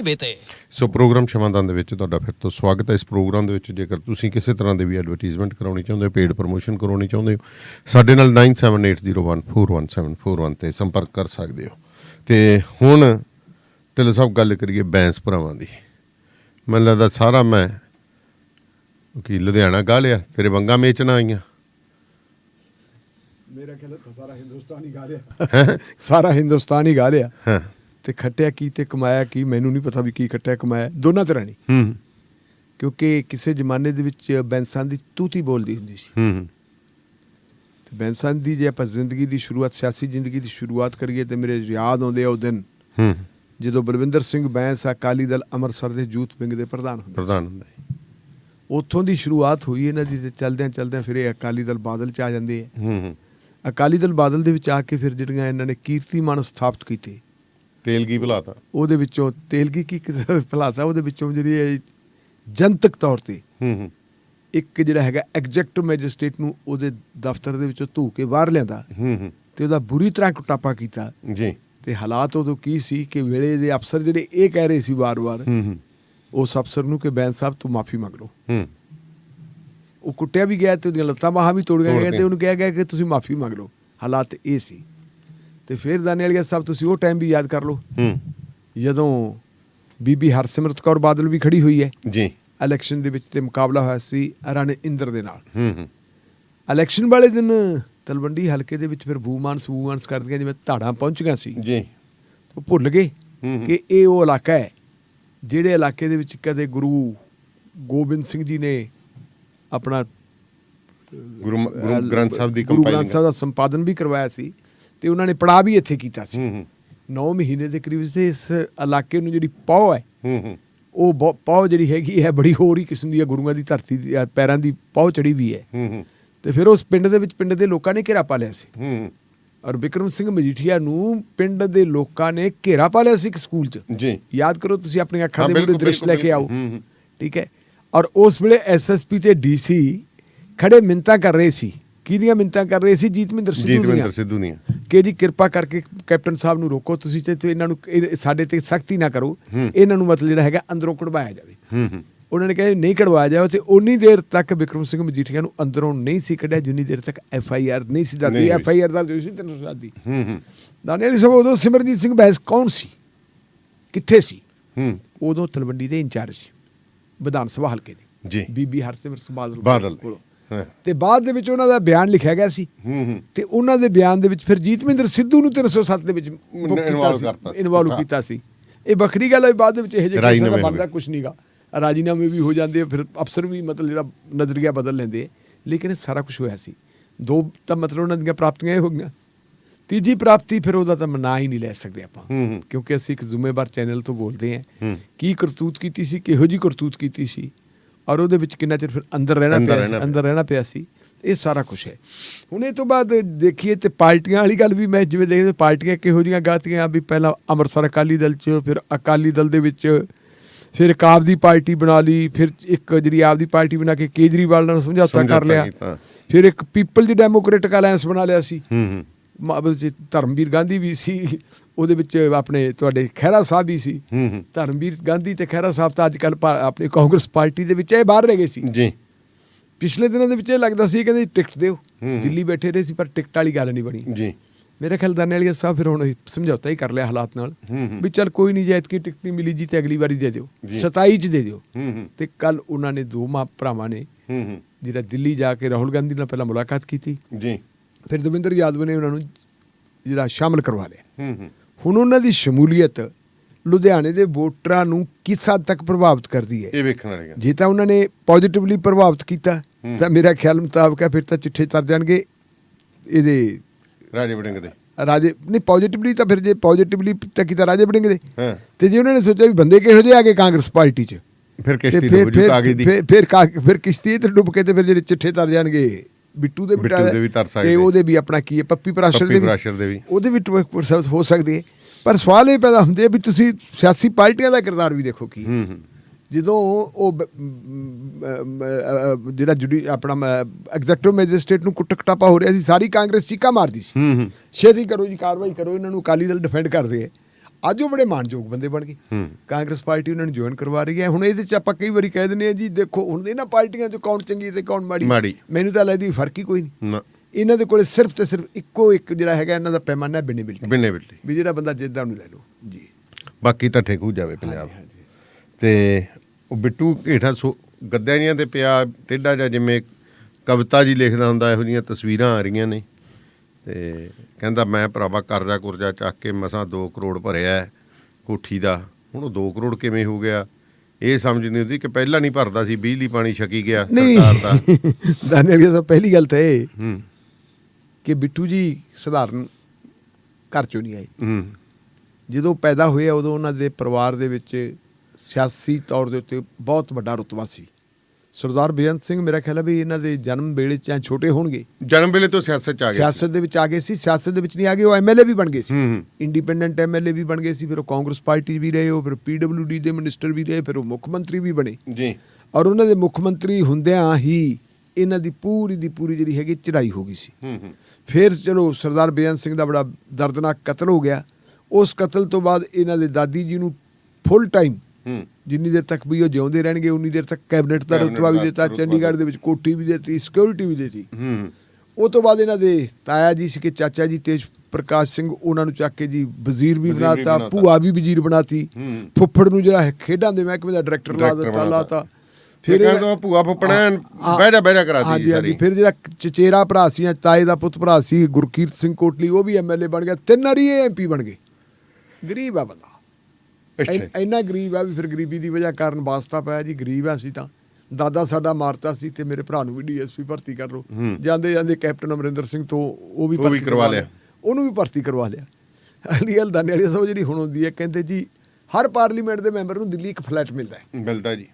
highway ਤੇ ਸੋ ਪ੍ਰੋਗਰਾਮ ਸ਼ਮਾਦਾਨ ਦੇ ਵਿੱਚ ਤੁਹਾਡਾ ਫਿਰ ਤੋਂ ਸਵਾਗਤ ਹੈ। ਇਸ ਪ੍ਰੋਗਰਾਮ ਦੇ ਵਿੱਚ ਜੇਕਰ ਤੁਸੀਂ ਕਿਸੇ ਤਰ੍ਹਾਂ ਦੀ ਵੀ ਐਡਵਰਟਾਈਜ਼ਮੈਂਟ ਕਰਾਉਣੀ ਚਾਹੁੰਦੇ ਹੋ ਪੇਡ ਪ੍ਰੋਮੋਸ਼ਨ ਕਰਾਉਣੀ ਚਾਹੁੰਦੇ ਹੋ ਸਾਡੇ ਨਾਲ 9780141741 ਤੇ ਸੰਪਰਕ ਕਰ ਸਕਦੇ ਹੋ। ਤੇ ਹੁਣ ਢਿੱਲੋਂ ਸਾਹਿਬ ਗੱਲ ਕਰੀਏ ਬੈਂਸ ਭਰਾਵਾਂ ਦੀ। ਮੈਨੂੰ ਲੱਗਦਾ ਸਾਰਾ ਮੈਂ ਕਿ ਲੁਧਿਆਣਾ ਗਾ ਲਿਆ ਤੇਰੇ ਵੰਗਾ ਮੇਚਣਾ ਆਈਆਂ। ਮੇਰਾ ਖਿਆਲ ਹੈ ਸਾਰਾ ਹਿੰਦੁਸਤਾਨ ਗਾ ਰਿਹਾ ਸਾਰਾ ਹਿੰਦੁਸਤਾਨ ਗਾ ਰਿਹਾ ਹਾਂ। ਤੇ ਖੱਟਿਆ ਕੀ ਤੇ ਕਮਾਇਆ ਕੀ ਮੈਨੂੰ ਨਹੀਂ ਪਤਾ ਵੀ ਕੀ ਖੱਟਿਆ ਕਮਾਇਆ ਦੋਨਾਂ ਤਰ੍ਹਾਂ ਨਹੀਂ। ਹੂੰ। ਕਿਉਂਕਿ ਕਿਸੇ ਜ਼ਮਾਨੇ ਦੇ ਵਿੱਚ ਬੈਂਸਾਂ ਦੀ ਤੂਤੀ ਬੋਲਦੀ ਹੁੰਦੀ ਸੀ। ਹੂੰ। ਤੇ ਬੈਂਸਾਂ ਦੀ ਜੇ ਆਪਾਂ ਜ਼ਿੰਦਗੀ ਦੀ ਸ਼ੁਰੂਆਤ ਸਿਆਸੀ ਜ਼ਿੰਦਗੀ ਦੀ ਸ਼ੁਰੂਆਤ ਕਰੀਏ ਤੇ ਮੇਰੇ ਯਾਦ ਆਉਂਦੇ ਆ ਉਹ ਦਿਨ। ਹੂੰ। ਜਦੋਂ ਬਲਵਿੰਦਰ ਸਿੰਘ ਬੈਂਸ ਅਕਾਲੀ ਦਲ ਅੰਮ੍ਰਿਤਸਰ ਦੇ ਯੂਥ ਵਿੰਗ ਦੇ ਪ੍ਰਧਾਨ ਹੁੰਦੇ ਪ੍ਰਧਾਨ ਹੁੰਦਾ। ਉੱਥੋਂ ਦੀ ਸ਼ੁਰੂਆਤ ਹੋਈ ਇਹਨਾਂ ਦੀ ਤੇ ਚਲਦਿਆਂ ਚਲਦਿਆਂ ਫਿਰ ਇਹ ਅਕਾਲੀ ਦਲ ਬਾਦਲ ਚ ਆ ਜਾਂਦੇ ਆ। ਹੂੰ ਹੂੰ। ਅਕਾਲੀ ਦਲ ਬਾਦਲ ਦੇ ਵਿੱਚ ਆ ਕੇ ਫਿਰ ਜਿਹੜੀਆਂ ਇਹਨਾਂ ਨੇ ਕੀਰਤੀਮਾਨ ਸਥਾਪਿਤ ਕੀਤੇ। ਤੇਲ ਕੀ ਭੁਲਾਤਾ ਉਹਦੇ ਵਿੱਚੋਂ ਤੇਲਗੀ ਕੀ ਭਲਾਤਾ ਉਹਦੇ ਵਿੱਚੋਂ ਜਿਹੜੀ ਹੈ ਜਨਤਕ ਤੌਰ ਤੇ ਹੂੰ ਹੂੰ। ਇੱਕ ਜਿਹੜਾ ਹੈਗਾ ਐਗਜ਼ੈਕਟਿਵ ਮੈਜਿਸਟ੍ਰੇਟ ਨੂੰ ਉਹਦੇ ਦਫ਼ਤਰ ਦੇ ਵਿੱਚੋਂ ਧੂ ਕੇ ਬਾਹਰ ਲਿਆਂਦਾ ਹੂੰ ਹੂੰ। ਤੇ ਉਹਦਾ ਬੁਰੀ ਤਰ੍ਹਾਂ ਕੁਟਾਪਾ ਕੀਤਾ। ਜੀ। ਤੇ ਹਾਲਾਤ ਉਦੋਂ ਕੀ ਸੀ ਕਿ ਵੇਲੇ ਦੇ ਅਫਸਰ ਜਿਹੜੇ ਇਹ ਕਹਿ ਰਹੇ ਸੀ ਵਾਰ-ਵਾਰ ਹੂੰ ਹੂੰ। ਉਸ ਅਫਸਰ ਨੂੰ ਕਿ ਬੈਂਸ ਸਾਹਿਬ ਤੂੰ ਮਾਫੀ ਮੰਗ ਲਓ। ਹੂੰ। ਉਹ ਕੁੱਟਿਆ ਵੀ ਗਿਆ ਤੇ ਉਹਦੀਆਂ ਲੱਤਾਂ ਬਾਹਾਂ ਵੀ ਤੋੜੀਆਂ ਗਈਆਂ ਤੇ। ਉਹਨੂੰ ਕਿਹਾ ਗਿਆ ਕਿ ਤੁਸੀਂ ਮਾਫੀ ਮੰਗ ਲਓ। ਹਾਲਾਤ ਇਹ ਸੀ। ਤੇ ਫਿਰ ਦਾਨੇ ਵਾਲੀਆ ਸਾਹਿਬ ਤੁਸੀਂ ਉਹ ਟਾਈਮ ਵੀ ਯਾਦ ਕਰ ਲਓ। ਹੂੰ। ਜਦੋਂ ਬੀਬੀ ਹਰਸਿਮਰਤ ਕੌਰ ਬਾਦਲ ਵੀ ਖੜੀ ਹੋਈ ਹੈ। ਜੀ। ਇਲੈਕਸ਼ਨ ਦੇ ਵਿੱਚ ਤੇ ਮੁਕਾਬਲਾ ਹੋਇਆ ਸੀ ਰਾਣੇ ਇੰਦਰ ਦੇ ਨਾਲ। ਹੂੰ ਹੂੰ। ਇਲੈਕਸ਼ਨ ਵਾਲੇ ਦਿਨ ਤਲਵੰਡੀ ਹਲਕੇ ਦੇ ਵਿੱਚ ਫਿਰ ਬੂਮਾਨ ਸਬੂਮਾਨਸ ਕਰਦੀਆਂ ਜਿਵੇਂ ਧਾੜਾਂ ਪਹੁੰਚ ਗਈਆਂ ਸੀ। ਜੀ। ਉਹ ਭੁੱਲ ਗਏ। ਕਿ ਇਹ ਉਹ ਇਲਾਕਾ ਹੈ ਜਿਹੜੇ ਇਲਾਕੇ ਦੇ ਵਿੱਚ ਕਦੇ ਗੁਰੂ ਗੋਬਿੰਦ ਸਿੰਘ ਜੀ ਨੇ ਆਪਣਾ ਗੁਰੂ ਗ੍ਰੰਥ ਸਾਹਿਬ ਦੀ ਗੁਰੂ ਗ੍ਰੰਥ ਕੰਪਾਈਲਿੰਗ ਸਾਹਿਬ ਦਾ ਸੰਪਾਦਨ ਵੀ ਕਰਵਾਇਆ ਸੀ। ਤੇ ਉਹਨਾਂ ਨੇ ਪੜਾਅ ਵੀ ਇੱਥੇ ਕੀਤਾ ਸੀ। ਹੂੰ ਹੂੰ। 9 ਮਹੀਨੇ ਦੇ ਕਰੀਬ ਤੇ ਇਸ ਇਲਾਕੇ ਨੂੰ ਜਿਹੜੀ ਪੌ ਹੈ ਹੂੰ ਹੂੰ। ਉਹ ਪੌ ਜਿਹੜੀ ਹੈਗੀ ਹੈ ਬੜੀ ਹੋਰ ਹੀ ਕਿਸਮ ਦੀ ਹੈ ਗੁਰੂਆਂ ਦੀ ਧਰਤੀ ਦੀ ਪੈਰਾਂ ਦੀ ਪੌ ਚੜੀ ਵੀ ਹੈ। ਹੂੰ ਹੂੰ। ਤੇ ਫਿਰ ਉਸ ਪਿੰਡ ਦੇ ਵਿੱਚ ਪਿੰਡ ਦੇ ਲੋਕਾਂ ਨੇ ਘੇਰਾ ਪਾ ਲਿਆ ਸੀ। ਹੂੰ ਔਰ ਵਿਕਰਮ ਸਿੰਘ ਮਜੀਠੀਆ ਨੂੰ ਪਿੰਡ ਦੇ ਲੋਕਾਂ ਨੇ ਘੇਰਾ ਪਾ ਲਿਆ ਸੀ ਇੱਕ ਸਕੂਲ 'ਚ। ਜੀ। ਯਾਦ ਕਰੋ ਤੁਸੀਂ ਆਪਣੀਆਂ ਅੱਖਾਂ ਦੇ ਮੂਹਰੇ ਦ੍ਰਿਸ਼ ਲੈ ਕੇ ਆਓ। ਹੂੰ, ਹੂੰ। ਠੀਕ ਹੈ। ਔਰ ਉਸ ਵੇਲੇ ਐਸਐਸਪੀ ਤੇ ਡੀਸੀ ਖੜੇ ਮਿੰਤਾ ਕਰ ਰਹੇ ਸੀ। ਕਿਹਦੀਆਂ ਮਿੰਤਾਂ ਕਰ ਰਹੇ ਸੀ ਜੀਤਮਿੰਦਰ ਸਿੱਧੂ ਦੀਆਂ? ਸਿੱਧੂ ਦੀਆਂ। ਕਿ ਜੀ ਕਿਰਪਾ ਕਰਕੇ ਕੈਪਟਨ ਸਾਹਿਬ ਨੂੰ ਰੋਕੋ ਤੁਸੀਂ ਤੇ ਇਹਨਾਂ ਨੂੰ ਸਾਡੇ ਤੇ ਸਖਤੀ ਨਾ ਕਰੋ। ਇਹਨਾਂ ਨੂੰ ਮਤਲਬ ਜਿਹੜਾ ਹੈਗਾ ਅੰਦਰੋਂ ਕਢਵਾਇਆ ਜਾਵੇ। ਹੂੰ ਹੂੰ। ਉਹਨਾਂ ਨੇ ਕਿਹਾ ਨਹੀਂ ਕਢਵਾਇਆ ਜਾਵੇ ਤੇ ਉਨੀ ਦੇਰ ਤੱਕ ਵਿਕਰਮ ਸਿੰਘ ਮਜੀਠੀਆ ਨੂੰ ਅੰਦਰੋਂ ਨਹੀਂ ਸੀ ਕੱਢਿਆ ਜਿੰਨੀ ਦੇਰ ਤੱਕ ਐਫ ਆਈ ਆਰ ਨਹੀਂ ਸੀ ਦਰਜ। ਐਫ ਆਈ ਆਰ ਦਰਜ ਹੋਈ ਸੀ 307 ਦੀ। ਹੂੰ ਹੂੰ। ਦਾਨੇ ਵਾਲੀ ਸਭ ਉਦੋਂ ਸਿਮਰਜੀਤ ਸਿੰਘ ਬੈਸ ਕੌਣ ਸੀ? ਕਿੱਥੇ ਸੀ? ਹੂੰ। ਉਦੋਂ ਤਲਵੰਡੀ ਦੇ ਇੰਚਾਰਜ ਸੀ ਵਿਧਾਨ ਸਭਾ ਹਲਕੇ ਦੇ। ਜੀ। ਬੀਬੀ ਹਰਸਿਮਰਤ ਬਾਦਲ ਬਾਦਲ ਕੋਲੋਂ। ਹਾਂ ਤੇ ਬਾਅਦ ਦੇ ਵਿੱਚ ਉਹਨਾਂ ਦਾ ਬਿਆਨ ਲਿਖਿਆ ਗਿਆ ਸੀ ਹੂੰ ਹੂੰ ਤੇ ਉਹਨਾਂ ਦੇ ਬਿਆਨ ਦੇ ਵਿੱਚ ਫਿਰ ਜੀਤਮਿੰਦਰ ਸਿੱਧੂ ਨੂੰ 307 ਦੇ ਵਿੱਚ। ਇਨਵੋਲਵ ਹਾਂ। ਕੀਤਾ ਸੀ ਇਹ ਵੱਖਰੀ ਗੱਲ ਹੈ ਬਾਅਦ ਦੇ ਵਿੱਚ ਇਹ ਜਿਹੇ ਕੇਸਾਂ ਦਾ ਹੋ ਬਣਦਾ। ਕੁਝ ਨਹੀਂਗਾ ਰਾਜੀਨਾਮੇ ਵੀ ਹੋ ਜਾਂਦੇ ਫਿਰ ਅਫਸਰ ਵੀ ਮਤਲਬ ਜਿਹੜਾ ਨਜ਼ਰੀਆ ਬਦਲ ਲੈਂਦੇ ਲੇਕਿਨ ਇਹ ਸਾਰਾ ਕੁਝ ਹੋਇਆ ਸੀ ਦੋ ਤਾਂ ਮਤਲਬ ਉਹਨਾਂ ਦੀਆਂ ਪ੍ਰਾਪਤੀਆਂ ਇਹ ਹੋ ਗਈਆਂ ਤੀਜੀ ਪ੍ਰਾਪਤੀ ਫਿਰ ਉਹਦਾ ਤਾਂ ਨਾਂ ਹੀ ਨਹੀਂ ਲੈ ਸਕਦੇ ਆਪਾਂ ਹੂੰ, ਹੂੰ। ਕਿਉਂਕਿ ਅਸੀਂ ਇੱਕ ਜ਼ਿੰਮੇਵਾਰ ਚੈਨਲ ਤੋਂ ਬੋਲਦੇ ਹਾਂ ਹੂੰ। ਕੀ ਕਰਤੂਤ ਕੀਤੀ ਸੀ ਕਿਹੋ ਜੀ ਕਰਤੂਤ ਕੀਤੀ ਸੀ ਔਰ ਉਹਦੇ ਵਿੱਚ ਕਿੰਨਾ ਚਿਰ ਫਿਰ ਅੰਦਰ ਰਹਿਣਾ ਪਿਆ। ਅੰਦਰ ਰਹਿਣਾ ਪਿਆ ਸੀ। ਇਹ ਸਾਰਾ ਕੁਝ ਹੈ। ਹੁਣ ਇਹ ਤੋਂ ਬਾਅਦ ਦੇਖੀਏ ਤੇ ਪਾਰਟੀਆਂ ਵਾਲੀ ਗੱਲ ਵੀ ਮੈਂ ਜਿਵੇਂ ਦੇਖਦੇ ਪਾਰਟੀਆਂ ਕਿਹੋ ਜੀਆਂ ਗਾਤੀਆਂ ਵੀ ਪਹਿਲਾਂ ਅੰਮ੍ਰਿਤਸਰ ਅਕਾਲੀ ਦਲ ਚ ਫਿਰ ਅਕਾਲੀ ਦਲ ਦੇ ਵਿੱਚ ਫਿਰ ਇੱਕ ਆਪਦੀ ਪਾਰਟੀ ਬਣਾ ਲਈ ਫਿਰ ਇੱਕ ਜਿਹੜੀ ਆਪਦੀ ਪਾਰਟੀ ਬਣਾ ਕੇ ਕੇਜਰੀਵਾਲ ਨਾਲ ਸਮਝੌਤਾ ਕਰ ਲਿਆ। ਫਿਰ ਇੱਕ ਪੀਪਲ ਡੈਮੋਕ੍ਰੈਟਿਕ ਅਲਾਈਅੰਸ ਬਣਾ ਲਿਆ ਸੀ। ਹੂੰ ਹੂੰ। ਧਰਮਵੀਰ ਗਾਂਧੀ ਵੀ ਸੀ ਉਹਦੇ ਵਿੱਚ ਆਪਣੇ ਤੁਹਾਡੇ ਖਹਿਰਾ ਸਾਹਿਬ ਵੀ ਸੀ। ਧਰਮਵੀਰ ਗਾਂਧੀ ਤੇ ਖਹਿਰਾ ਸਾਹਿਬ ਤਾਂ ਅੱਜ ਕੱਲ ਆਪਣੀ ਕਾਂਗਰਸ ਪਾਰਟੀ ਦੇ ਵਿੱਚ ਇਹ ਬਾਹਰ ਰਹਿ ਗਏ ਸੀ। ਜੀ। ਪਿਛਲੇ ਦਿਨਾਂ ਦੇ ਵਿੱਚ ਇਹ ਲੱਗਦਾ ਸੀ ਕਹਿੰਦੇ ਟਿਕਟ ਦਿਓ। ਦਿੱਲੀ ਬੈਠੇ ਰਹੇ ਸੀ ਪਰ ਟਿਕਟ ਵਾਲੀ ਗੱਲ ਨਹੀਂ ਬਣੀ। ਜੀ। ਮੇਰੇ ਖਿਆਲ ਦਾਨੇ ਵਾਲੀ ਸਾਹਿਬ ਫਿਰ ਹੁਣ ਸਮਝੌਤਾ ਹੀ ਕਰ ਲਿਆ ਹਾਲਾਤ ਨਾਲ। ਵੀ ਚੱਲ ਕੋਈ ਨਹੀਂ ਜੇ ਐਤਕੀ ਟਿਕਟ ਨਹੀਂ ਮਿਲੀ ਜੀ ਤੇ ਅਗਲੀ ਵਾਰੀ ਦੇ ਦਿਓ। ਜੀ। 27 ਚ ਦੇ ਦਿਓ। ਤੇ ਕੱਲ ਉਹਨਾਂ ਨੇ ਦੋ ਮਾਂ ਭਰਾਵਾਂ ਨੇ ਜਿਹੜਾ ਦਿੱਲੀ ਜਾ ਕੇ ਰਾਹੁਲ ਗਾਂਧੀ ਨਾਲ ਪਹਿਲਾਂ ਮੁਲਾਕਾਤ ਕੀਤੀ। ਜੀ। ਫਿਰ ਦਵਿੰਦਰ ਯਾਦਵ ਨੇ ਉਹਨਾਂ ਨੂੰ ਜਿਹੜਾ ਸ਼ਾਮਲ ਕਰਵਾ ਲਿਆ। ਹੂੰ ਹੂੰ। ਹੁਣ ਉਹਨਾਂ ਦੀ ਸ਼ਮੂਲੀਅਤ ਲੁਧਿਆਣੇ ਦੇ ਵੋਟਰਾਂ ਨੂੰ ਕਿਸ ਹੱਦ ਤੱਕ ਪ੍ਰਭਾਵਿਤ ਕਰਦੀ ਹੈ? ਇਹ ਵੇਖਣ ਵਾਲੀ ਗੱਲ ਜੇ ਤਾਂ ਉਹਨਾਂ ਨੇ ਪੋਜ਼ਿਟਿਵਲੀ ਪ੍ਰਭਾਵਿਤ ਕੀਤਾ। ਤਾਂ ਮੇਰਾ ਖਿਆਲ ਮੁਤਾਬਕ ਹੈ ਫਿਰ ਤਾਂ ਚਿੱਠੇ ਤਰ ਜਾਣਗੇ ਇਹਦੇ ਰਾਜੇ ਵੜਿੰਗ ਦੇ। ਰਾਜੇ ਨਹੀਂ ਪੋਜ਼ਿਟਿਵਲੀ ਤਾਂ ਫਿਰ ਜੇ ਪੋਜ਼ਿਟਿਵਲੀ ਤਾਂ ਕੀਤਾ ਰਾਜੇ ਬੜਿੰਗ ਦੇ। ਹਾਂ। ਤੇ ਜੇ ਉਹਨਾਂ ਨੇ ਸੋਚਿਆ ਵੀ ਬੰਦੇ ਕਿਹੋ ਜਿਹੇ ਆ ਗਏ ਕਾਂਗਰਸ ਪਾਰਟੀ 'ਚ? ਫਿਰ ਕਿਸ਼ਤੀ ਡੁੱਬ ਜੂ ਕਾਗੀ ਦੀ। ਫਿਰ ਫਿਰ ਕਿਸ਼ਤੀ ਤੇ ਡੁੱਬ ਕੇ ਤੇ ਫਿਰ ਜਿਹੜੇ ਚਿੱਠੇ ਤਰ ਜਾਣਗੇ। ਬਿੱਟੂ ਦੇ ਬਿੱਟੂ ਦੇ ਵੀ ਤਰ ਸਕਦੇ। ਤੇ ਉਹਦੇ ਵੀ ਆਪਣਾ ਕੀ ਹੈ ਪੱਪੀ ਪਰਾਸ਼ਰ ਦੇ ਵੀ। ਉਹਦੇ ਵੀ ਪ੍ਰੋਸੈਸ ਹੋ ਸਕਦੇ ਹੈ ਪਰ ਸਵਾਲ ਇਹ ਪੈਦਾ ਹੁੰਦੇ ਆ ਵੀ ਤੁਸੀਂ ਸਿਆਸੀ ਪਾਰਟੀਆਂ ਦਾ ਕਿਰਦਾਰ ਵੀ ਦੇਖੋ ਕੀ ਹੈ। ਹੂੰ ਹੂੰ ਜਦੋਂ ਉਹ ਜਿਹੜਾ ਜੁਡੀ ਆਪਣਾ ਐਗਜ਼ੈਕਟਿਵ ਮੈਜਿਸਟ੍ਰੇਟ ਨੂੰ ਕੁੱਟ ਕਟਾਪਾ ਹੋ ਰਿਹਾ ਸੀ ਸਾਰੀ ਕਾਂਗਰਸ ਚੀਕਾ ਮਾਰਦੀ ਸੀ ਹੂੰ ਹੂੰ ਛੇਤੀ ਕਰੋ ਜੀ ਕਾਰਵਾਈ ਕਰੋ ਇਹਨਾਂ ਨੂੰ ਅਕਾਲੀ ਦਲ ਡਿਫੈਂਡ ਕਰਦੇ ਹੈ ਅੱਜ ਉਹ ਬੜੇ ਮਾਨਯੋਗ ਬੰਦੇ ਬਣ ਗਏ। ਕਾਂਗਰਸ ਪਾਰਟੀ ਉਹਨਾਂ ਨੂੰ ਜੁਆਇਨ ਕਰਵਾ ਰਹੀ ਹੈ। ਹੁਣ ਇਹਦੇ ਚ ਆਪਾਂ ਕਈ ਵਾਰੀ ਕਹਿ ਦਿੰਦੇ ਆ ਜੀ ਦੇਖੋ ਹੁਣ ਇਹਨਾਂ ਪਾਰਟੀਆਂ ਚ ਕੌਣ ਚੰਗੀ ਤੇ ਕੌਣ ਮਾੜੀ। ਮਾੜੀ। ਮੈਨੂੰ ਤਾਂ ਲੱਗਦੀ ਫ਼ਰਕ ਹੀ ਕੋਈ ਨਹੀਂ। ਇਹਨਾਂ ਦੇ ਕੋਲੇ ਸਿਰਫ ਤੇ ਸਿਰਫ ਇੱਕੋ ਇੱਕ ਜਿਹੜਾ ਹੈਗਾ ਇਹਨਾਂ ਦਾ ਪੈਮਾਨਾ ਹੈ ਬਿਨੇਬਿਲਿਟੀ ਬਿੰਨੇ ਬਿੱਲੀ। ਵੀ ਜਿਹੜਾ ਬੰਦਾ ਜਿੱਦਾਂ ਨੂੰ ਲੈ ਲਓ। ਜੀ। ਬਾਕੀ ਤਾਂ ਠੇਕੂ ਜਾਵੇ ਪੰਜਾਬ। ਤੇ ਉਹ ਬਿੱਟੂ ਘੇਠਾ ਸੋ ਗੱਦਿਆਂ ਜੀਆਂ ਤੇ ਪਿਆ ਟੇਡਾ ਜਿਹਾ ਜਿਵੇਂ ਕਵਿਤਾ ਜੀ ਲਿਖਦਾ ਹੁੰਦਾ ਇਹੋ ਜੀਆਂ ਤਸਵੀਰਾਂ ਆ ਰਹੀਆਂ ਨੇ। ਤੇ ਕਹਿੰਦਾ ਮੈਂ ਭਰਾਵਾ ਕਰਜ਼ਾ ਕੁਰਜ਼ਾ ਚੱਕ ਕੇ ਮਸਾਂ 2 ਕਰੋੜ ਭਰਿਆ ਹੈ ਕੋਠੀ ਦਾ। ਹੁਣ ਉਹ 2 ਕਰੋੜ ਕਿਵੇਂ ਹੋ ਗਿਆ? ਇਹ ਸਮਝ ਨਹੀਂ ਹੁੰਦੀ ਕਿ ਪਹਿਲਾਂ ਨਹੀਂ ਭਰਦਾ ਸੀ ਬਿਜਲੀ ਪਾਣੀ ਛਕੀ ਗਿਆ ਸਰਕਾਰ ਦਾ। ਦਾਨੇਲੀਆ ਸਾਹਿਬ ਪਹਿਲੀ ਗੱਲ ਤਾਂ ਇਹ ਹੂੰ। ਕਿ ਬਿੱਟੂ ਜੀ ਸਧਾਰਨ ਘਰ ਚੋਂ ਨਹੀਂ ਆਏ। ਹੂੰ। ਜਦੋਂ ਪੈਦਾ ਹੋਏ ਉਦੋਂ ਉਹਨਾਂ ਦੇ ਪਰਿਵਾਰ ਦੇ ਵਿੱਚ ਸਿਆਸੀ ਤੌਰ ਦੇ ਉੱਤੇ ਬਹੁਤ ਵੱਡਾ ਰੁਤਬਾ ਸੀ। ਸਰਦਾਰ ਬੇਅੰਤ ਸਿੰਘ ਮੇਰਾ ਖਿਆਲ ਹੈ ਵੀ ਇਹਨਾਂ ਦੇ ਜਨਮ ਵੇਲੇ ਚ ਜਾਂ ਛੋਟੇ ਹੋਣਗੇ। ਜਨਮ ਵੇਲੇ ਤੋਂ ਸਿਆਸਤ ਚ ਆ ਗਿਆ ਸਿਆਸਤ ਦੇ ਵਿੱਚ ਆ ਗਏ ਸੀ ਸਿਆਸਤ ਦੇ ਵਿੱਚ ਨਹੀਂ ਆ ਗਏ ਉਹ ਐਮਐਲਏ ਵੀ ਬਣ ਗਏ ਸੀ। ਇੰਡੀਪੈਂਡੈਂਟ ਐਮਐਲਏ ਵੀ ਬਣ ਗਏ ਸੀ ਫਿਰ ਉਹ ਕਾਂਗਰਸ ਪਾਰਟੀ ਵੀ ਰਹੇ ਉਹ ਫਿਰ ਪੀਡਬਲਯੂਡੀ ਦੇ ਮਿਨਿਸਟਰ ਵੀ ਰਹੇ ਫਿਰ ਉਹ ਮੁੱਖ ਮੰਤਰੀ ਵੀ ਬਣੇ। ਜੀ। ਔਰ ਉਹਨਾਂ ਦੇ ਮੁੱਖ ਮੰਤਰੀ ਹੁੰਦਿਆਂ ਹੀ ਇਹਨਾਂ ਦੀ ਪੂਰੀ ਦੀ ਪੂਰੀ ਜਿਹੜੀ ਹੈਗੀ ਚੜਾਈ ਹੋ ਗਈ ਸੀ। ਫਿਰ ਚਲੋ ਸਰਦਾਰ ਬੇਅੰਤ ਸਿੰਘ ਦਾ ਬੜਾ ਦਰਦਨਾਕ ਕਤਲ ਹੋ ਗਿਆ। ਉਸ ਕਤਲ ਤੋਂ ਬਾਅਦ ਇਹਨਾਂ ਦੇ ਦਾਦੀ ਜੀ ਨੂੰ ਫੁੱਲ ਟਾਈਮ ਹੂੰ ਜਿੰਨੀ ਦੇਰ ਤੱਕ ਵੀ ਉਹ ਜਿਉਂਦੇ ਰਹਿਣਗੇ ਉਨੀ ਦੇਰ ਤੱਕ ਕੈਬਨਿਟ ਦਾ ਰੁਤਬਾ ਵੀ ਦਿੱਤਾ ਚੰਡੀਗੜ੍ਹ ਦੇ ਵਿੱਚ ਕੋਠੀ ਵੀ ਦਿੱਤੀ ਸਿਕਿਉਰਿਟੀ ਵੀ ਦਿੱਤੀ। ਹੂੰ। ਉਹ ਤੋਂ ਬਾਅਦ ਇਹਨਾਂ ਦੇ ਤਾਇਆ ਜੀ ਸੀ ਕਿ ਚਾਚਾ ਜੀ ਤੇਜ ਪ੍ਰਕਾਸ਼ ਸਿੰਘ ਉਹਨਾਂ ਨੂੰ ਚੱਕ ਕੇ ਜੀ ਵਜ਼ੀਰ ਵੀ ਬਣਾਤਾ। ਭੂਆ ਵੀ ਵਜ਼ੀਰ ਬਣਾਤੀ। ਫੁੱਫੜ ਨੂੰ ਜਿਹੜਾ ਹੈ ਖੇਡਾਂ ਦੇ ਮਹਿਕਮੇ ਦਾ ਡਾਇਰੈਕਟਰ ਲਾ ਦਿੱਤਾ। ਲਾਤਾ। ਫਿਰ ਇਹ- ਕਹਿੰਦਾ ਭੂਆ ਹਾਂ, ਬਹਿ ਜਾ ਬਹਿ ਜਾ ਹਾਂਜੀ ਜੀ ਹਾਂਜੀ। ਫਿਰ ਜਿਹੜਾ ਚਚੇਰਾ ਭਰਾ ਸੀ ਤਾਏ ਦਾ ਪੁੱਤ ਭਰਾ ਸੀ ਗੁਰਕੀਰਤ ਸਿੰਘ ਕੋਟਲੀ ਉਹ ਵੀ ਐਮਐਲਏ ਬਣ ਗਿਆ। ਤਿੰਨ ਵਾਰੀ ਐਮਪੀ ਬਣ ਗਏ। ਗਰੀਬ ਆ ਬੰਦਾ। ਇੰਨ- ਗਰੀਬ ਆ ਵੀ ਫਿਰ ਗਰੀਬੀ ਦੀ ਵਜ੍ਹਾ ਕਾਰਨ ਵਾਸਤਾ ਪਿਆ ਜੀ ਗਰੀਬ ਆ ਸੀ ਤਾਂ। ਦਾਦਾ ਸਾਡਾ ਮਾਰਤਾ ਸੀ ਤੇ ਮੇਰੇ ਭਰਾ ਨੂੰ ਵੀ ਡੀਐਸਪੀ ਭਰਤੀ ਕਰ ਹੂੰ। ਜਾਂਦੇ ਜਾਂਦੇ ਕੈਪਟਨ ਅਮਰਿੰਦਰ ਸਿੰਘ ਤੋਂ ਉਹ ਵੀ ਭਰਤੀ ਕਰਵਾ ਲਿਆ। ਉਹਨੂੰ ਵੀ ਭਰਤੀ ਕਰਵਾ ਲਿਆ। ਅਗਲੀ ਗੱਲ ਦਾਨੇ ਵਾਲੀ ਸਾਹਿਬ ਜਿਹੜੀ ਹੁਣ ਹੁੰਦੀ ਹੈ ਕਹਿੰਦੇ ਜੀ ਹਰ ਪਾਰਲੀਮੈਂਟ ਦੇ ਮੈਂਬਰ ਨੂੰ ਦਿੱਲੀ ਇੱਕ ਫਲੈਟ ਮਿਲਦਾ ਹੈ। ਮਿਲਦਾ ਜੀ।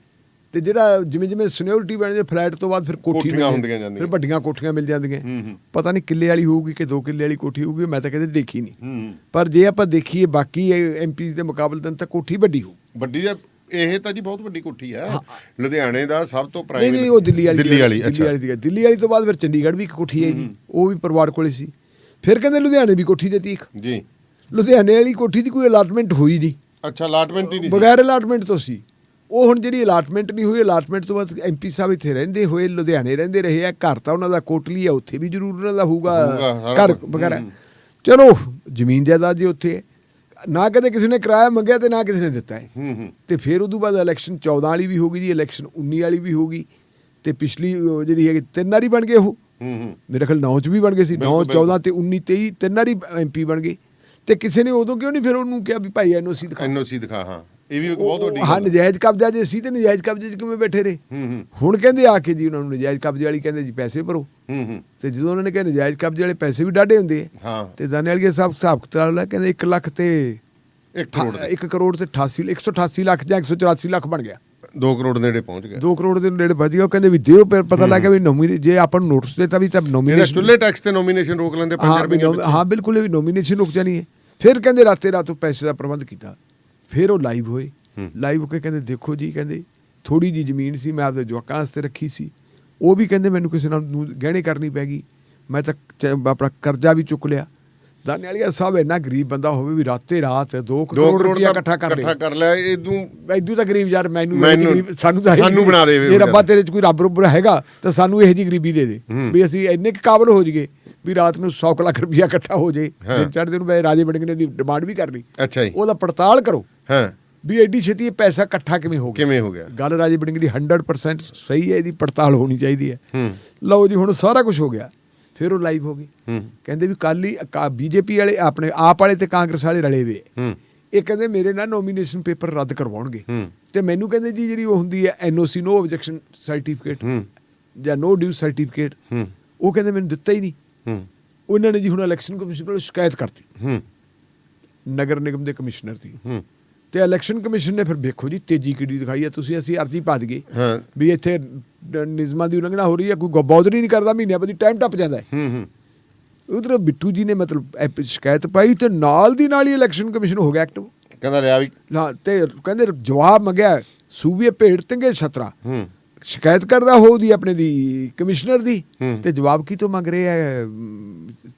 ਤੇ ਜਿਹੜਾ ਜਿਵੇਂ ਜਿਵੇਂ ਸੀਨੀਅਰਿਟੀ ਬਣਦੀ ਹੈ ਫਲੈਟ ਤੋਂ ਬਾਅਦ ਫਿਰ ਕੋਠੀ ਕੋਠੀਆਂ ਹੁੰਦੀਆਂ ਜਾਂਦੀਆਂ। ਫਿਰ ਵੱਡੀਆਂ ਕੋਠੀਆਂ ਮਿਲ ਜਾਂਦੀਆਂ। ਹੂੰ, ਹੂੰ। ਪਤਾ ਨਹੀਂ ਕਿੱਲੇ ਵਾਲੀ ਹੋਊਗੀ ਕਿ ਦੋ ਕਿੱਲੇ ਵਾਲੀ ਕੋਠੀ ਹੋਊਗੀ ਮੈਂ ਤਾਂ ਕਦੇ ਦੇਖੀ ਨਹੀਂ ਹੂੰ ਪਰ ਜੇ ਆਪਾਂ ਦੇਖੀਏ ਬਾਕੀ ਐਮਪੀ ਦੇ ਮੁਕਾਬਲਤਨ ਤਾਂ ਕੋਠੀ ਵੱਡੀ ਹੋਊ। ਵੱਡੀ ਦਾ ਇਹ ਤਾਂ ਜੀ ਬਹੁਤ ਵੱਡੀ ਕੋਠੀ ਹੈ। ਲੁਧਿਆਣੇ ਦਾ ਸਭ ਤੋਂ ਪ੍ਰਾਈਮ ਨਹੀਂ ਉਹ ਦਿੱਲੀ ਵਾਲੀ ਦਿੱਲੀ ਵਾਲੀ ਦਿੱਲੀ ਵਾਲੀ ਦੀ ਹੈ। ਦਿੱਲੀ ਵਾਲੀ ਤੋਂ ਬਾਅਦ ਫਿਰ ਚੰਡੀਗੜ੍ਹ ਵੀ ਇੱਕ ਕੋਠੀ ਹੈ ਜੀ ਉਹ ਵੀ ਪਰਿਵਾਰ ਕੋਲੇ ਸੀ। ਫਿਰ ਕਹਿੰਦੇ ਲੁਧਿਆਣੇ ਵੀ ਕੋਠੀ ਦਿੱਤੀ ਇੱਕ। ਜੀ। ਲੁਧਿਆਣੇ ਵਾਲੀ ਕੋਠੀ ਦੀ ਕੋਈ ਅਲਾਟਮੈਂਟ ਹੋਈ ਨਹੀਂ ਅੱਛਾ ਅਲਾਟਮੈਂਟ ਹੀ ਨਹੀਂ। ਬਗੈਰ ਅਲਾਟਮੈਂਟ ਤੋਂ ਸੀ। ਉਹ ਹੁਣ ਜਿਹੜੀ ਅਲਾਟਮੈਂਟ ਨਹੀਂ ਹੋਈ ਅਲਾਟਮੈਂਟ ਤੋਂ ਬਾਅਦ ਐਮਪੀ ਸਾਹਿਬ ਇੱਥੇ ਰਹਿੰਦੇ ਹੋਏ ਲੁਧਿਆਣੇ ਰਹਿੰਦੇ ਰਹੇ ਆ ਘਰ ਤਾਂ ਉਹਨਾਂ ਦਾ ਕੋਟਲੀ ਆ ਉੱਥੇ ਵੀ ਜ਼ਰੂਰ ਉਹਨਾਂ ਦਾ ਹੋਊਗਾ, ਘਰ। ਵਗੈਰਾ। ਹੂੰ। ਚਲੋ ਜ਼ਮੀਨ ਜਾਇਦਾਦ ਜੀ ਉੱਥੇ ਹੈ। ਨਾ ਕਦੇ ਕਿਸੇ ਨੇ ਕਿਰਾਇਆ ਮੰਗਿਆ ਤੇ ਨਾ ਕਿਸੇ ਨੇ ਦਿੱਤਾ ਹੈ। ਹੂੰ ਹੂੰ। ਤੇ ਫਿਰ ਉਦੋਂ ਬਾਅਦ ਇਲੈਕਸ਼ਨ 14 ਵਾਲੀ ਵੀ ਹੋ ਗਈ ਜੀ ਇਲੈਕਸ਼ਨ 19 ਵਾਲੀ ਵੀ ਹੋ ਗਈ। ਤੇ ਪਿਛਲੀ ਜਿਹੜੀ ਹੈਗੀ ਤਿੰਨ ਵਾਰੀ ਬਣ ਗਏ ਉਹ। ਹੂੰ ਹੂੰ। ਮੇਰੇ ਖਿਆਲ 9 ਚ ਵੀ ਬਣ ਗਏ ਸੀ। 9 ਬਿਲਕੁਲ, 14 ਤੇ 19 23 ਤਿੰਨ ਵਾਰੀ ਐਮਪੀ ਬਣ ਗਏ। ਤੇ ਕਿਸੇ ਨੇ ਉਦੋਂ ਕਿਉਂ ਨਹੀਂ ਫਿਰ ਉਹਨੂੰ ਕਿਹਾ ਵੀ ਭਾਈ ਐਨਓਸੀ ਦਿਖਾ। ਐਨਓਸੀ ਦਿਖਾ ਹਾਂ। ਇਹ ਵੀ ਇੱਕ ਬਹੁਤ ਵੱਡੀ ਹਾਂ। ਨਜਾਇਜ਼ ਕਬਜ਼ਾ ਜੇ ਸੀ ਤੇ ਨਜਾਇਜ਼ ਕਬਜ਼ੇ 'ਚ ਕਿਵੇਂ ਬੈਠੇ ਰਹੇ? ਹੁਣ ਕਹਿੰਦੇ ਆ ਕੇ ਜੀ ਉਹਨਾਂ ਨੂੰ ਨਜਾਇਜ਼ ਕਬਜ਼ੇ ਵਾਲੀ ਕਹਿੰਦੇ ਜੀ ਪੈਸੇ ਭਰੋ। ਹੂੰ ਹੂੰ। ਤੇ ਜਦੋਂ ਉਹਨਾਂ ਨੇ ਕਿਹਾ ਨਜਾਇਜ਼ ਕਬਜ਼ੇ ਵਾਲੇ ਪੈਸੇ ਵੀ ਡਾਢੇ ਹੁੰਦੇ ਆ ਹਾਂ। ਤੇ ਦਾਨੇ ਵਾਲੀ ਸਾਹਿਬ ਹਿਸਾਬ ਕਿਤਾਬ ਲਾ ਕਹਿੰਦੇ 1 ਲੱਖ ਤੇ 1 ਕਰੋੜ ਦੇ। 1 ਕਰੋੜ ਤੇ 88 188 ਲੱਖ ਜਾਂ 184 ਲੱਖ ਬਣ ਗਿਆ। 2 ਕਰੋੜ ਦੇ ਨੇੜੇ ਪਹੁੰਚ ਗਿਆ। 2 ਕਰੋੜ ਦੇ ਨੇੜੇ ਵੱਜ ਗਿਆ ਉਹ ਕਹਿੰਦੇ ਵੀ ਦਿਓ ਫਿਰ ਪਤਾ ਲੱਗ ਵੀ ਨੋਮੀਨੇ ਜੇ ਆਪਾਂ ਨੂੰ ਨੋਟਿਸ ਦਿੱਤਾ ਵੀ ਤਾਂ ਨੋਮੀਨੇਸ਼ਨ ਚੁੱਲ੍ਹੇ ਟੈਕਸ ਤੇ ਨੋਮੀਨੇਸ਼ਨ ਰੋਕ ਲੈਂਦੇ 5 ਹਾਂ ਰੁਪਏ ਬਿਲਕੁਲ ਵੀ ਨੋਮੀਨੇਸ਼ਨ ਰੁਕ ਜਾਣੀ ਹੈ। ਫਿਰ ਕਹਿੰਦੇ ਰਾਤੇ ਰਾਤੋਂ ਪੈਸੇ ਦਾ ਪ੍ਰਬੰਧ ਕੀਤਾ। ਫਿਰ ਉਹ ਲਾਈਵ ਹੋਏ। ਲਾਈਵ ਹੋ ਕੇ ਕਹਿੰਦੇ ਦੇਖੋ ਜੀ ਕਹਿੰਦੇ ਥੋੜੀ ਜੀ ਜ਼ਮੀਨ ਸੀ ਮੈਂ ਆਪਦੇ ਜਵਾਕਾਂ ਵਾਸਤੇ ਰੱਖੀ ਸੀ। ਉਹ ਵੀ ਕਹਿੰਦੇ ਮੈਨੂੰ ਕਿਸੇ ਨਾਲ ਗਹਿਣੇ ਕਰਨੀ ਪੈ ਗਈ। ਮੈਂ ਤਾਂ ਆਪਣਾ ਕਰਜ਼ਾ ਵੀ ਚੁੱਕ ਲਿਆ। ਦਾਨੇ ਵਾਲੀਆ ਸਾਹਿਬ ਇੰਨਾ ਗਰੀਬ ਬੰਦਾ ਹੋਵੇ ਵੀ ਰਾਤੇ ਰਾਤ 2 2 ਕਰੋੜ ਰੁਪਇਆ ਇਕੱਠਾ ਕਰ ਇਕੱਠਾ ਲਿਆ ਕਰ ਲਿਆ ਇਦੋਂ ਐਦੂ ਤਾਂ ਗਰੀਬ ਯਾਰ ਮੈਨੂੰ ਇਹ ਸਾਨੂੰ ਤਾਂ ਇਹ ਸਾਨੂੰ ਬਣਾ ਦੇਵੇ ਜੇ ਰੱਬਾ। ਤੇਰੇ ਚ ਕੋਈ ਰੱਬ ਰੁੱਬ ਹੈਗਾ ਤਾਂ ਸਾਨੂੰ ਇਹ ਜੀ ਗਰੀਬੀ ਦੇ ਦੇ। ਵੀ ਅਸੀਂ ਇੰਨੇ ਕਾਬਲ ਹੋ ਜਾਈਏ। ਵੀ ਰਾਤ ਨੂੰ 100 ਕੁ ਲੱਖ ਰੁਪਇਆ ਇਕੱਠਾ ਹੋ ਹਾਂ। ਦਿਨ ਚੜ੍ਹਦੇ ਨੂੰ ਮੈਂ ਰਾਜੇ ਬੜਿੰਗ ਨੇ ਦੀ ਡਿਮਾਂਡ ਵੀ ਕਰ ਲਈ ਅੱਛਾ ਜੀ। ਉਹਦਾ ਪੜਤਾਲ ਕਰੋ। ਹਾਂ। ਵੀ ਐਡੀ ਛੇਤੀ ਇਹ ਪੈਸਾ ਇਕੱਠਾ ਕਿਵੇਂ ਹੋ ਗਿਆ? ਕਿਵੇਂ ਹੋ ਗਿਆ? ਗੱਲ ਰਾਜੇ ਬੜਿੰਗ ਦੀ 100% ਸਹੀ ਹੈ ਇਹਦੀ ਪੜਤਾਲ ਹੋਣੀ ਚਾਹੀਦੀ ਹੈ। ਹੂੰ। ਲਓ ਜੀ ਹੁਣ ਸਾਰਾ ਕੁਝ ਹੋ ਗਿਆ। ਫਿਰ ਉਹ ਲਾਈਵ ਹੋ ਗਈ। ਹੂੰ। ਕਹਿੰਦੇ ਵੀ ਕੱਲ ਹੀ ਬੀਜੇਪੀ ਵਾਲੇ ਆਪਣੇ ਆਪ ਵਾਲੇ ਤੇ ਕਾਂਗਰਸ ਵਾਲੇ ਰਲੇ ਵੇ। ਹੂੰ। ਇਹ ਕਹਿੰਦੇ ਮੇਰੇ ਨਾਲ ਨੋਮੀਨੇਸ਼ਨ ਪੇਪਰ ਰੱਦ ਕਰਵਾਉਣਗੇ। ਤੇ ਮੈਨੂੰ ਕਹਿੰਦੇ ਜੀ ਜਿਹੜੀ ਉਹ ਹੁੰਦੀ ਹੈ ਐਨਓਸੀ ਨੋ ਆਬਜੈਕਸ਼ਨ ਸਰਟੀਫਿਕੇਟ ਜਾਂ ਨੋ ਡਿਊ ਸਰਟੀਫਿਕੇਟ ਉਹ ਕਹਿੰਦੇ ਮੈਨੂੰ ਦਿੱਤਾ ਹੀ ਨਹੀਂ। ਹੂੰ। ਉਹਨਾਂ ਨੇ ਜੀ ਹੁਣ ਇਲੈਕਸ਼ਨ ਕਮਿਸ਼ਨ ਕੋਲ ਸ਼ਿਕਾਇਤ ਕਰਤੀ। ਹੂੰ। ਨਗਰ ਨਿਗਮ ਦੇ ਕਮਿਸ਼ਨਰ ਦੀ। ਹੂੰ। ਤੇ ਇਲੈਕਸ਼ਨ ਕਮਿਸ਼ਨ ਨੇ ਫਿਰ ਵੇਖੋ ਜੀ ਤੇਜ਼ੀ ਕਿਹੜੀ ਦਿਖਾਈ ਹੈ ਤੁਸੀਂ ਅਸੀਂ ਅਰਜੀ ਪਾ ਦਈਏ। ਹਾਂ। ਵੀ ਇੱਥੇ ਨਿਯਮਾਂ ਦੀ ਉਲੰਘਣਾ ਹੋ ਰਹੀ ਹੈ ਕੋਈ ਬੌਧਰੀ ਨਹੀਂ ਕਰਦਾ ਮਹੀਨੇ ਬਾਅਦ ਟਾਈਮ ਟੱਪ ਜਾਂਦਾ ਹੈ। ਹੂੰ ਹੂੰ। ਉਧਰ ਬਿੱਟੂ ਜੀ ਨੇ ਮਤਲਬ ਸ਼ਿਕਾਇਤ ਪਾਈ ਤੇ ਨਾਲ ਦੀ ਨਾਲ ਹੀ ਇਲੈਕਸ਼ਨ ਕਮਿਸ਼ਨ ਹੋ ਗਿਆ ਐਕਟਿਵ ਕਹਿੰਦਾ ਲਿਆ ਵੀ। ਨਾ ਤੇ ਕਹਿੰਦੇ ਜਵਾਬ ਮੰਗਿਆ ਸੂਬੇ ਭੇੜ ਤੰਗੇ ਛਤਰਾ। ਹੂੰ। ਸ਼ਿਕਾਇਤ ਕਰਦਾ ਹੋਊਦੀ ਆਪਣੇ ਦੀ ਕਮਿਸ਼ਨਰ ਦੀ। ਤੇ ਜਵਾਬ ਕੀ ਤੋਂ ਮੰਗ ਰਹੇ ਹੈ?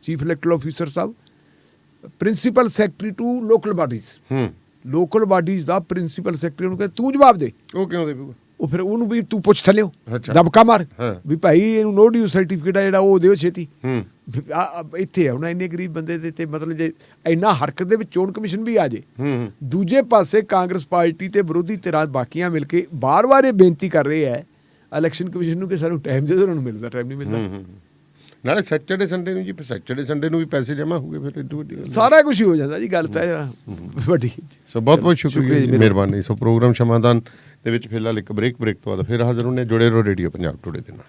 Chief electoral officer Sahib principal secretary to local bodies. ਹੂੰ। ਲੋਕਲ ਬਾਡੀਜ਼ ਦਾ ਪ੍ਰਿੰਸੀਪਲ ਸੈਕਟਰੀ ਨੂੰ ਕਹਿੰਦਾ ਤੂੰ ਜਵਾਬ ਦੇ। ਉਹ ਕਿਉਂ ਦੇ ਪਊਗਾ? ਉਹ ਫਿਰ ਉਹਨੂੰ ਵੀ ਤੂੰ ਪੁੱਛ ਥਲਿਓ। ਦਬਕਾ ਮਾਰ। ਵੀ ਭਾਈ ਇਹਨੂੰ ਨੋ ਡਿਊ ਸਰਟੀਫਿਕੇਟ ਆ ਜਿਹੜਾ ਉਹ ਦਿਓ ਛੇਤੀ। ਹੂੰ। ਇੱਥੇ ਆ ਹੁਣ ਇੰਨੇ ਗਰੀਬ ਬੰਦੇ ਦੇ ਤੇ ਮਤਲਬ ਜੇ ਇੰਨਾ ਹਰਕਤ ਦੇ ਵਿੱਚ ਚੋਣ ਕਮਿਸ਼ਨ ਵੀ ਆ ਜੇ। ਦੂਜੇ ਪਾਸੇ ਕਾਂਗਰਸ ਪਾਰਟੀ ਤੇ ਵਿਰੋਧੀ ਧਿਰਾਂ ਬਾਕੀਆਂ ਮਿਲ ਕੇ ਬਾਰ-ਬਾਰ ਇਹ ਬੇਨਤੀ ਕਰ ਰਹੇ ਹੈ ਇਲੈਕਸ਼ਨ ਕਮਿਸ਼ਨ ਨੂੰ ਕਿ ਸਾਨੂੰ ਟਾਈਮ ਦੇ ਦਿਓ ਉਹਨਾਂ ਨੂੰ ਮਿਲਦਾ ਟਾਈਮ ਨਹੀਂ ਮਿਲਦਾ। ਨਾਲੇ ਸੈਚਰਡੇ ਸੰਡੇ ਨੂੰ ਜੀ ਸੈਚਰਡੇ ਸੰਡੇ ਨੂੰ ਵੀ ਪੈਸੇ ਜਮ੍ਹਾਂ ਹੋ ਗਏ ਫਿਰ ਏਡੂ ਵੱਡੀ ਗੱਲ। ਸਾਰਾ ਕੁਝ ਹੀ ਹੋ ਜਾਂਦਾ ਜੀ ਗੱਲ ਤਾਂ ਵੱਡੀ। ਸੋ ਬਹੁਤ ਬਹੁਤ ਸ਼ੁਕਰੀਆ ਜੀ ਮਿਹਰਬਾਨੀ। ਸੋ ਪ੍ਰੋਗਰਾਮ ਸ਼ਮਾਦਾਨ ਦੇ ਵਿੱਚ ਫਿਲਹਾਲ ਇੱਕ ਬ੍ਰੇਕ ਬ੍ਰੇਕ ਤੋਂ ਬਾਅਦ ਫਿਰ ਹਾਜ਼ਰ ਹੁੰਨੇ ਜੁੜੇ ਰਹੋ ਰੇਡੀਓ ਪੰਜਾਬ ਟੁਡੇ ਦੇ ਨਾਲ।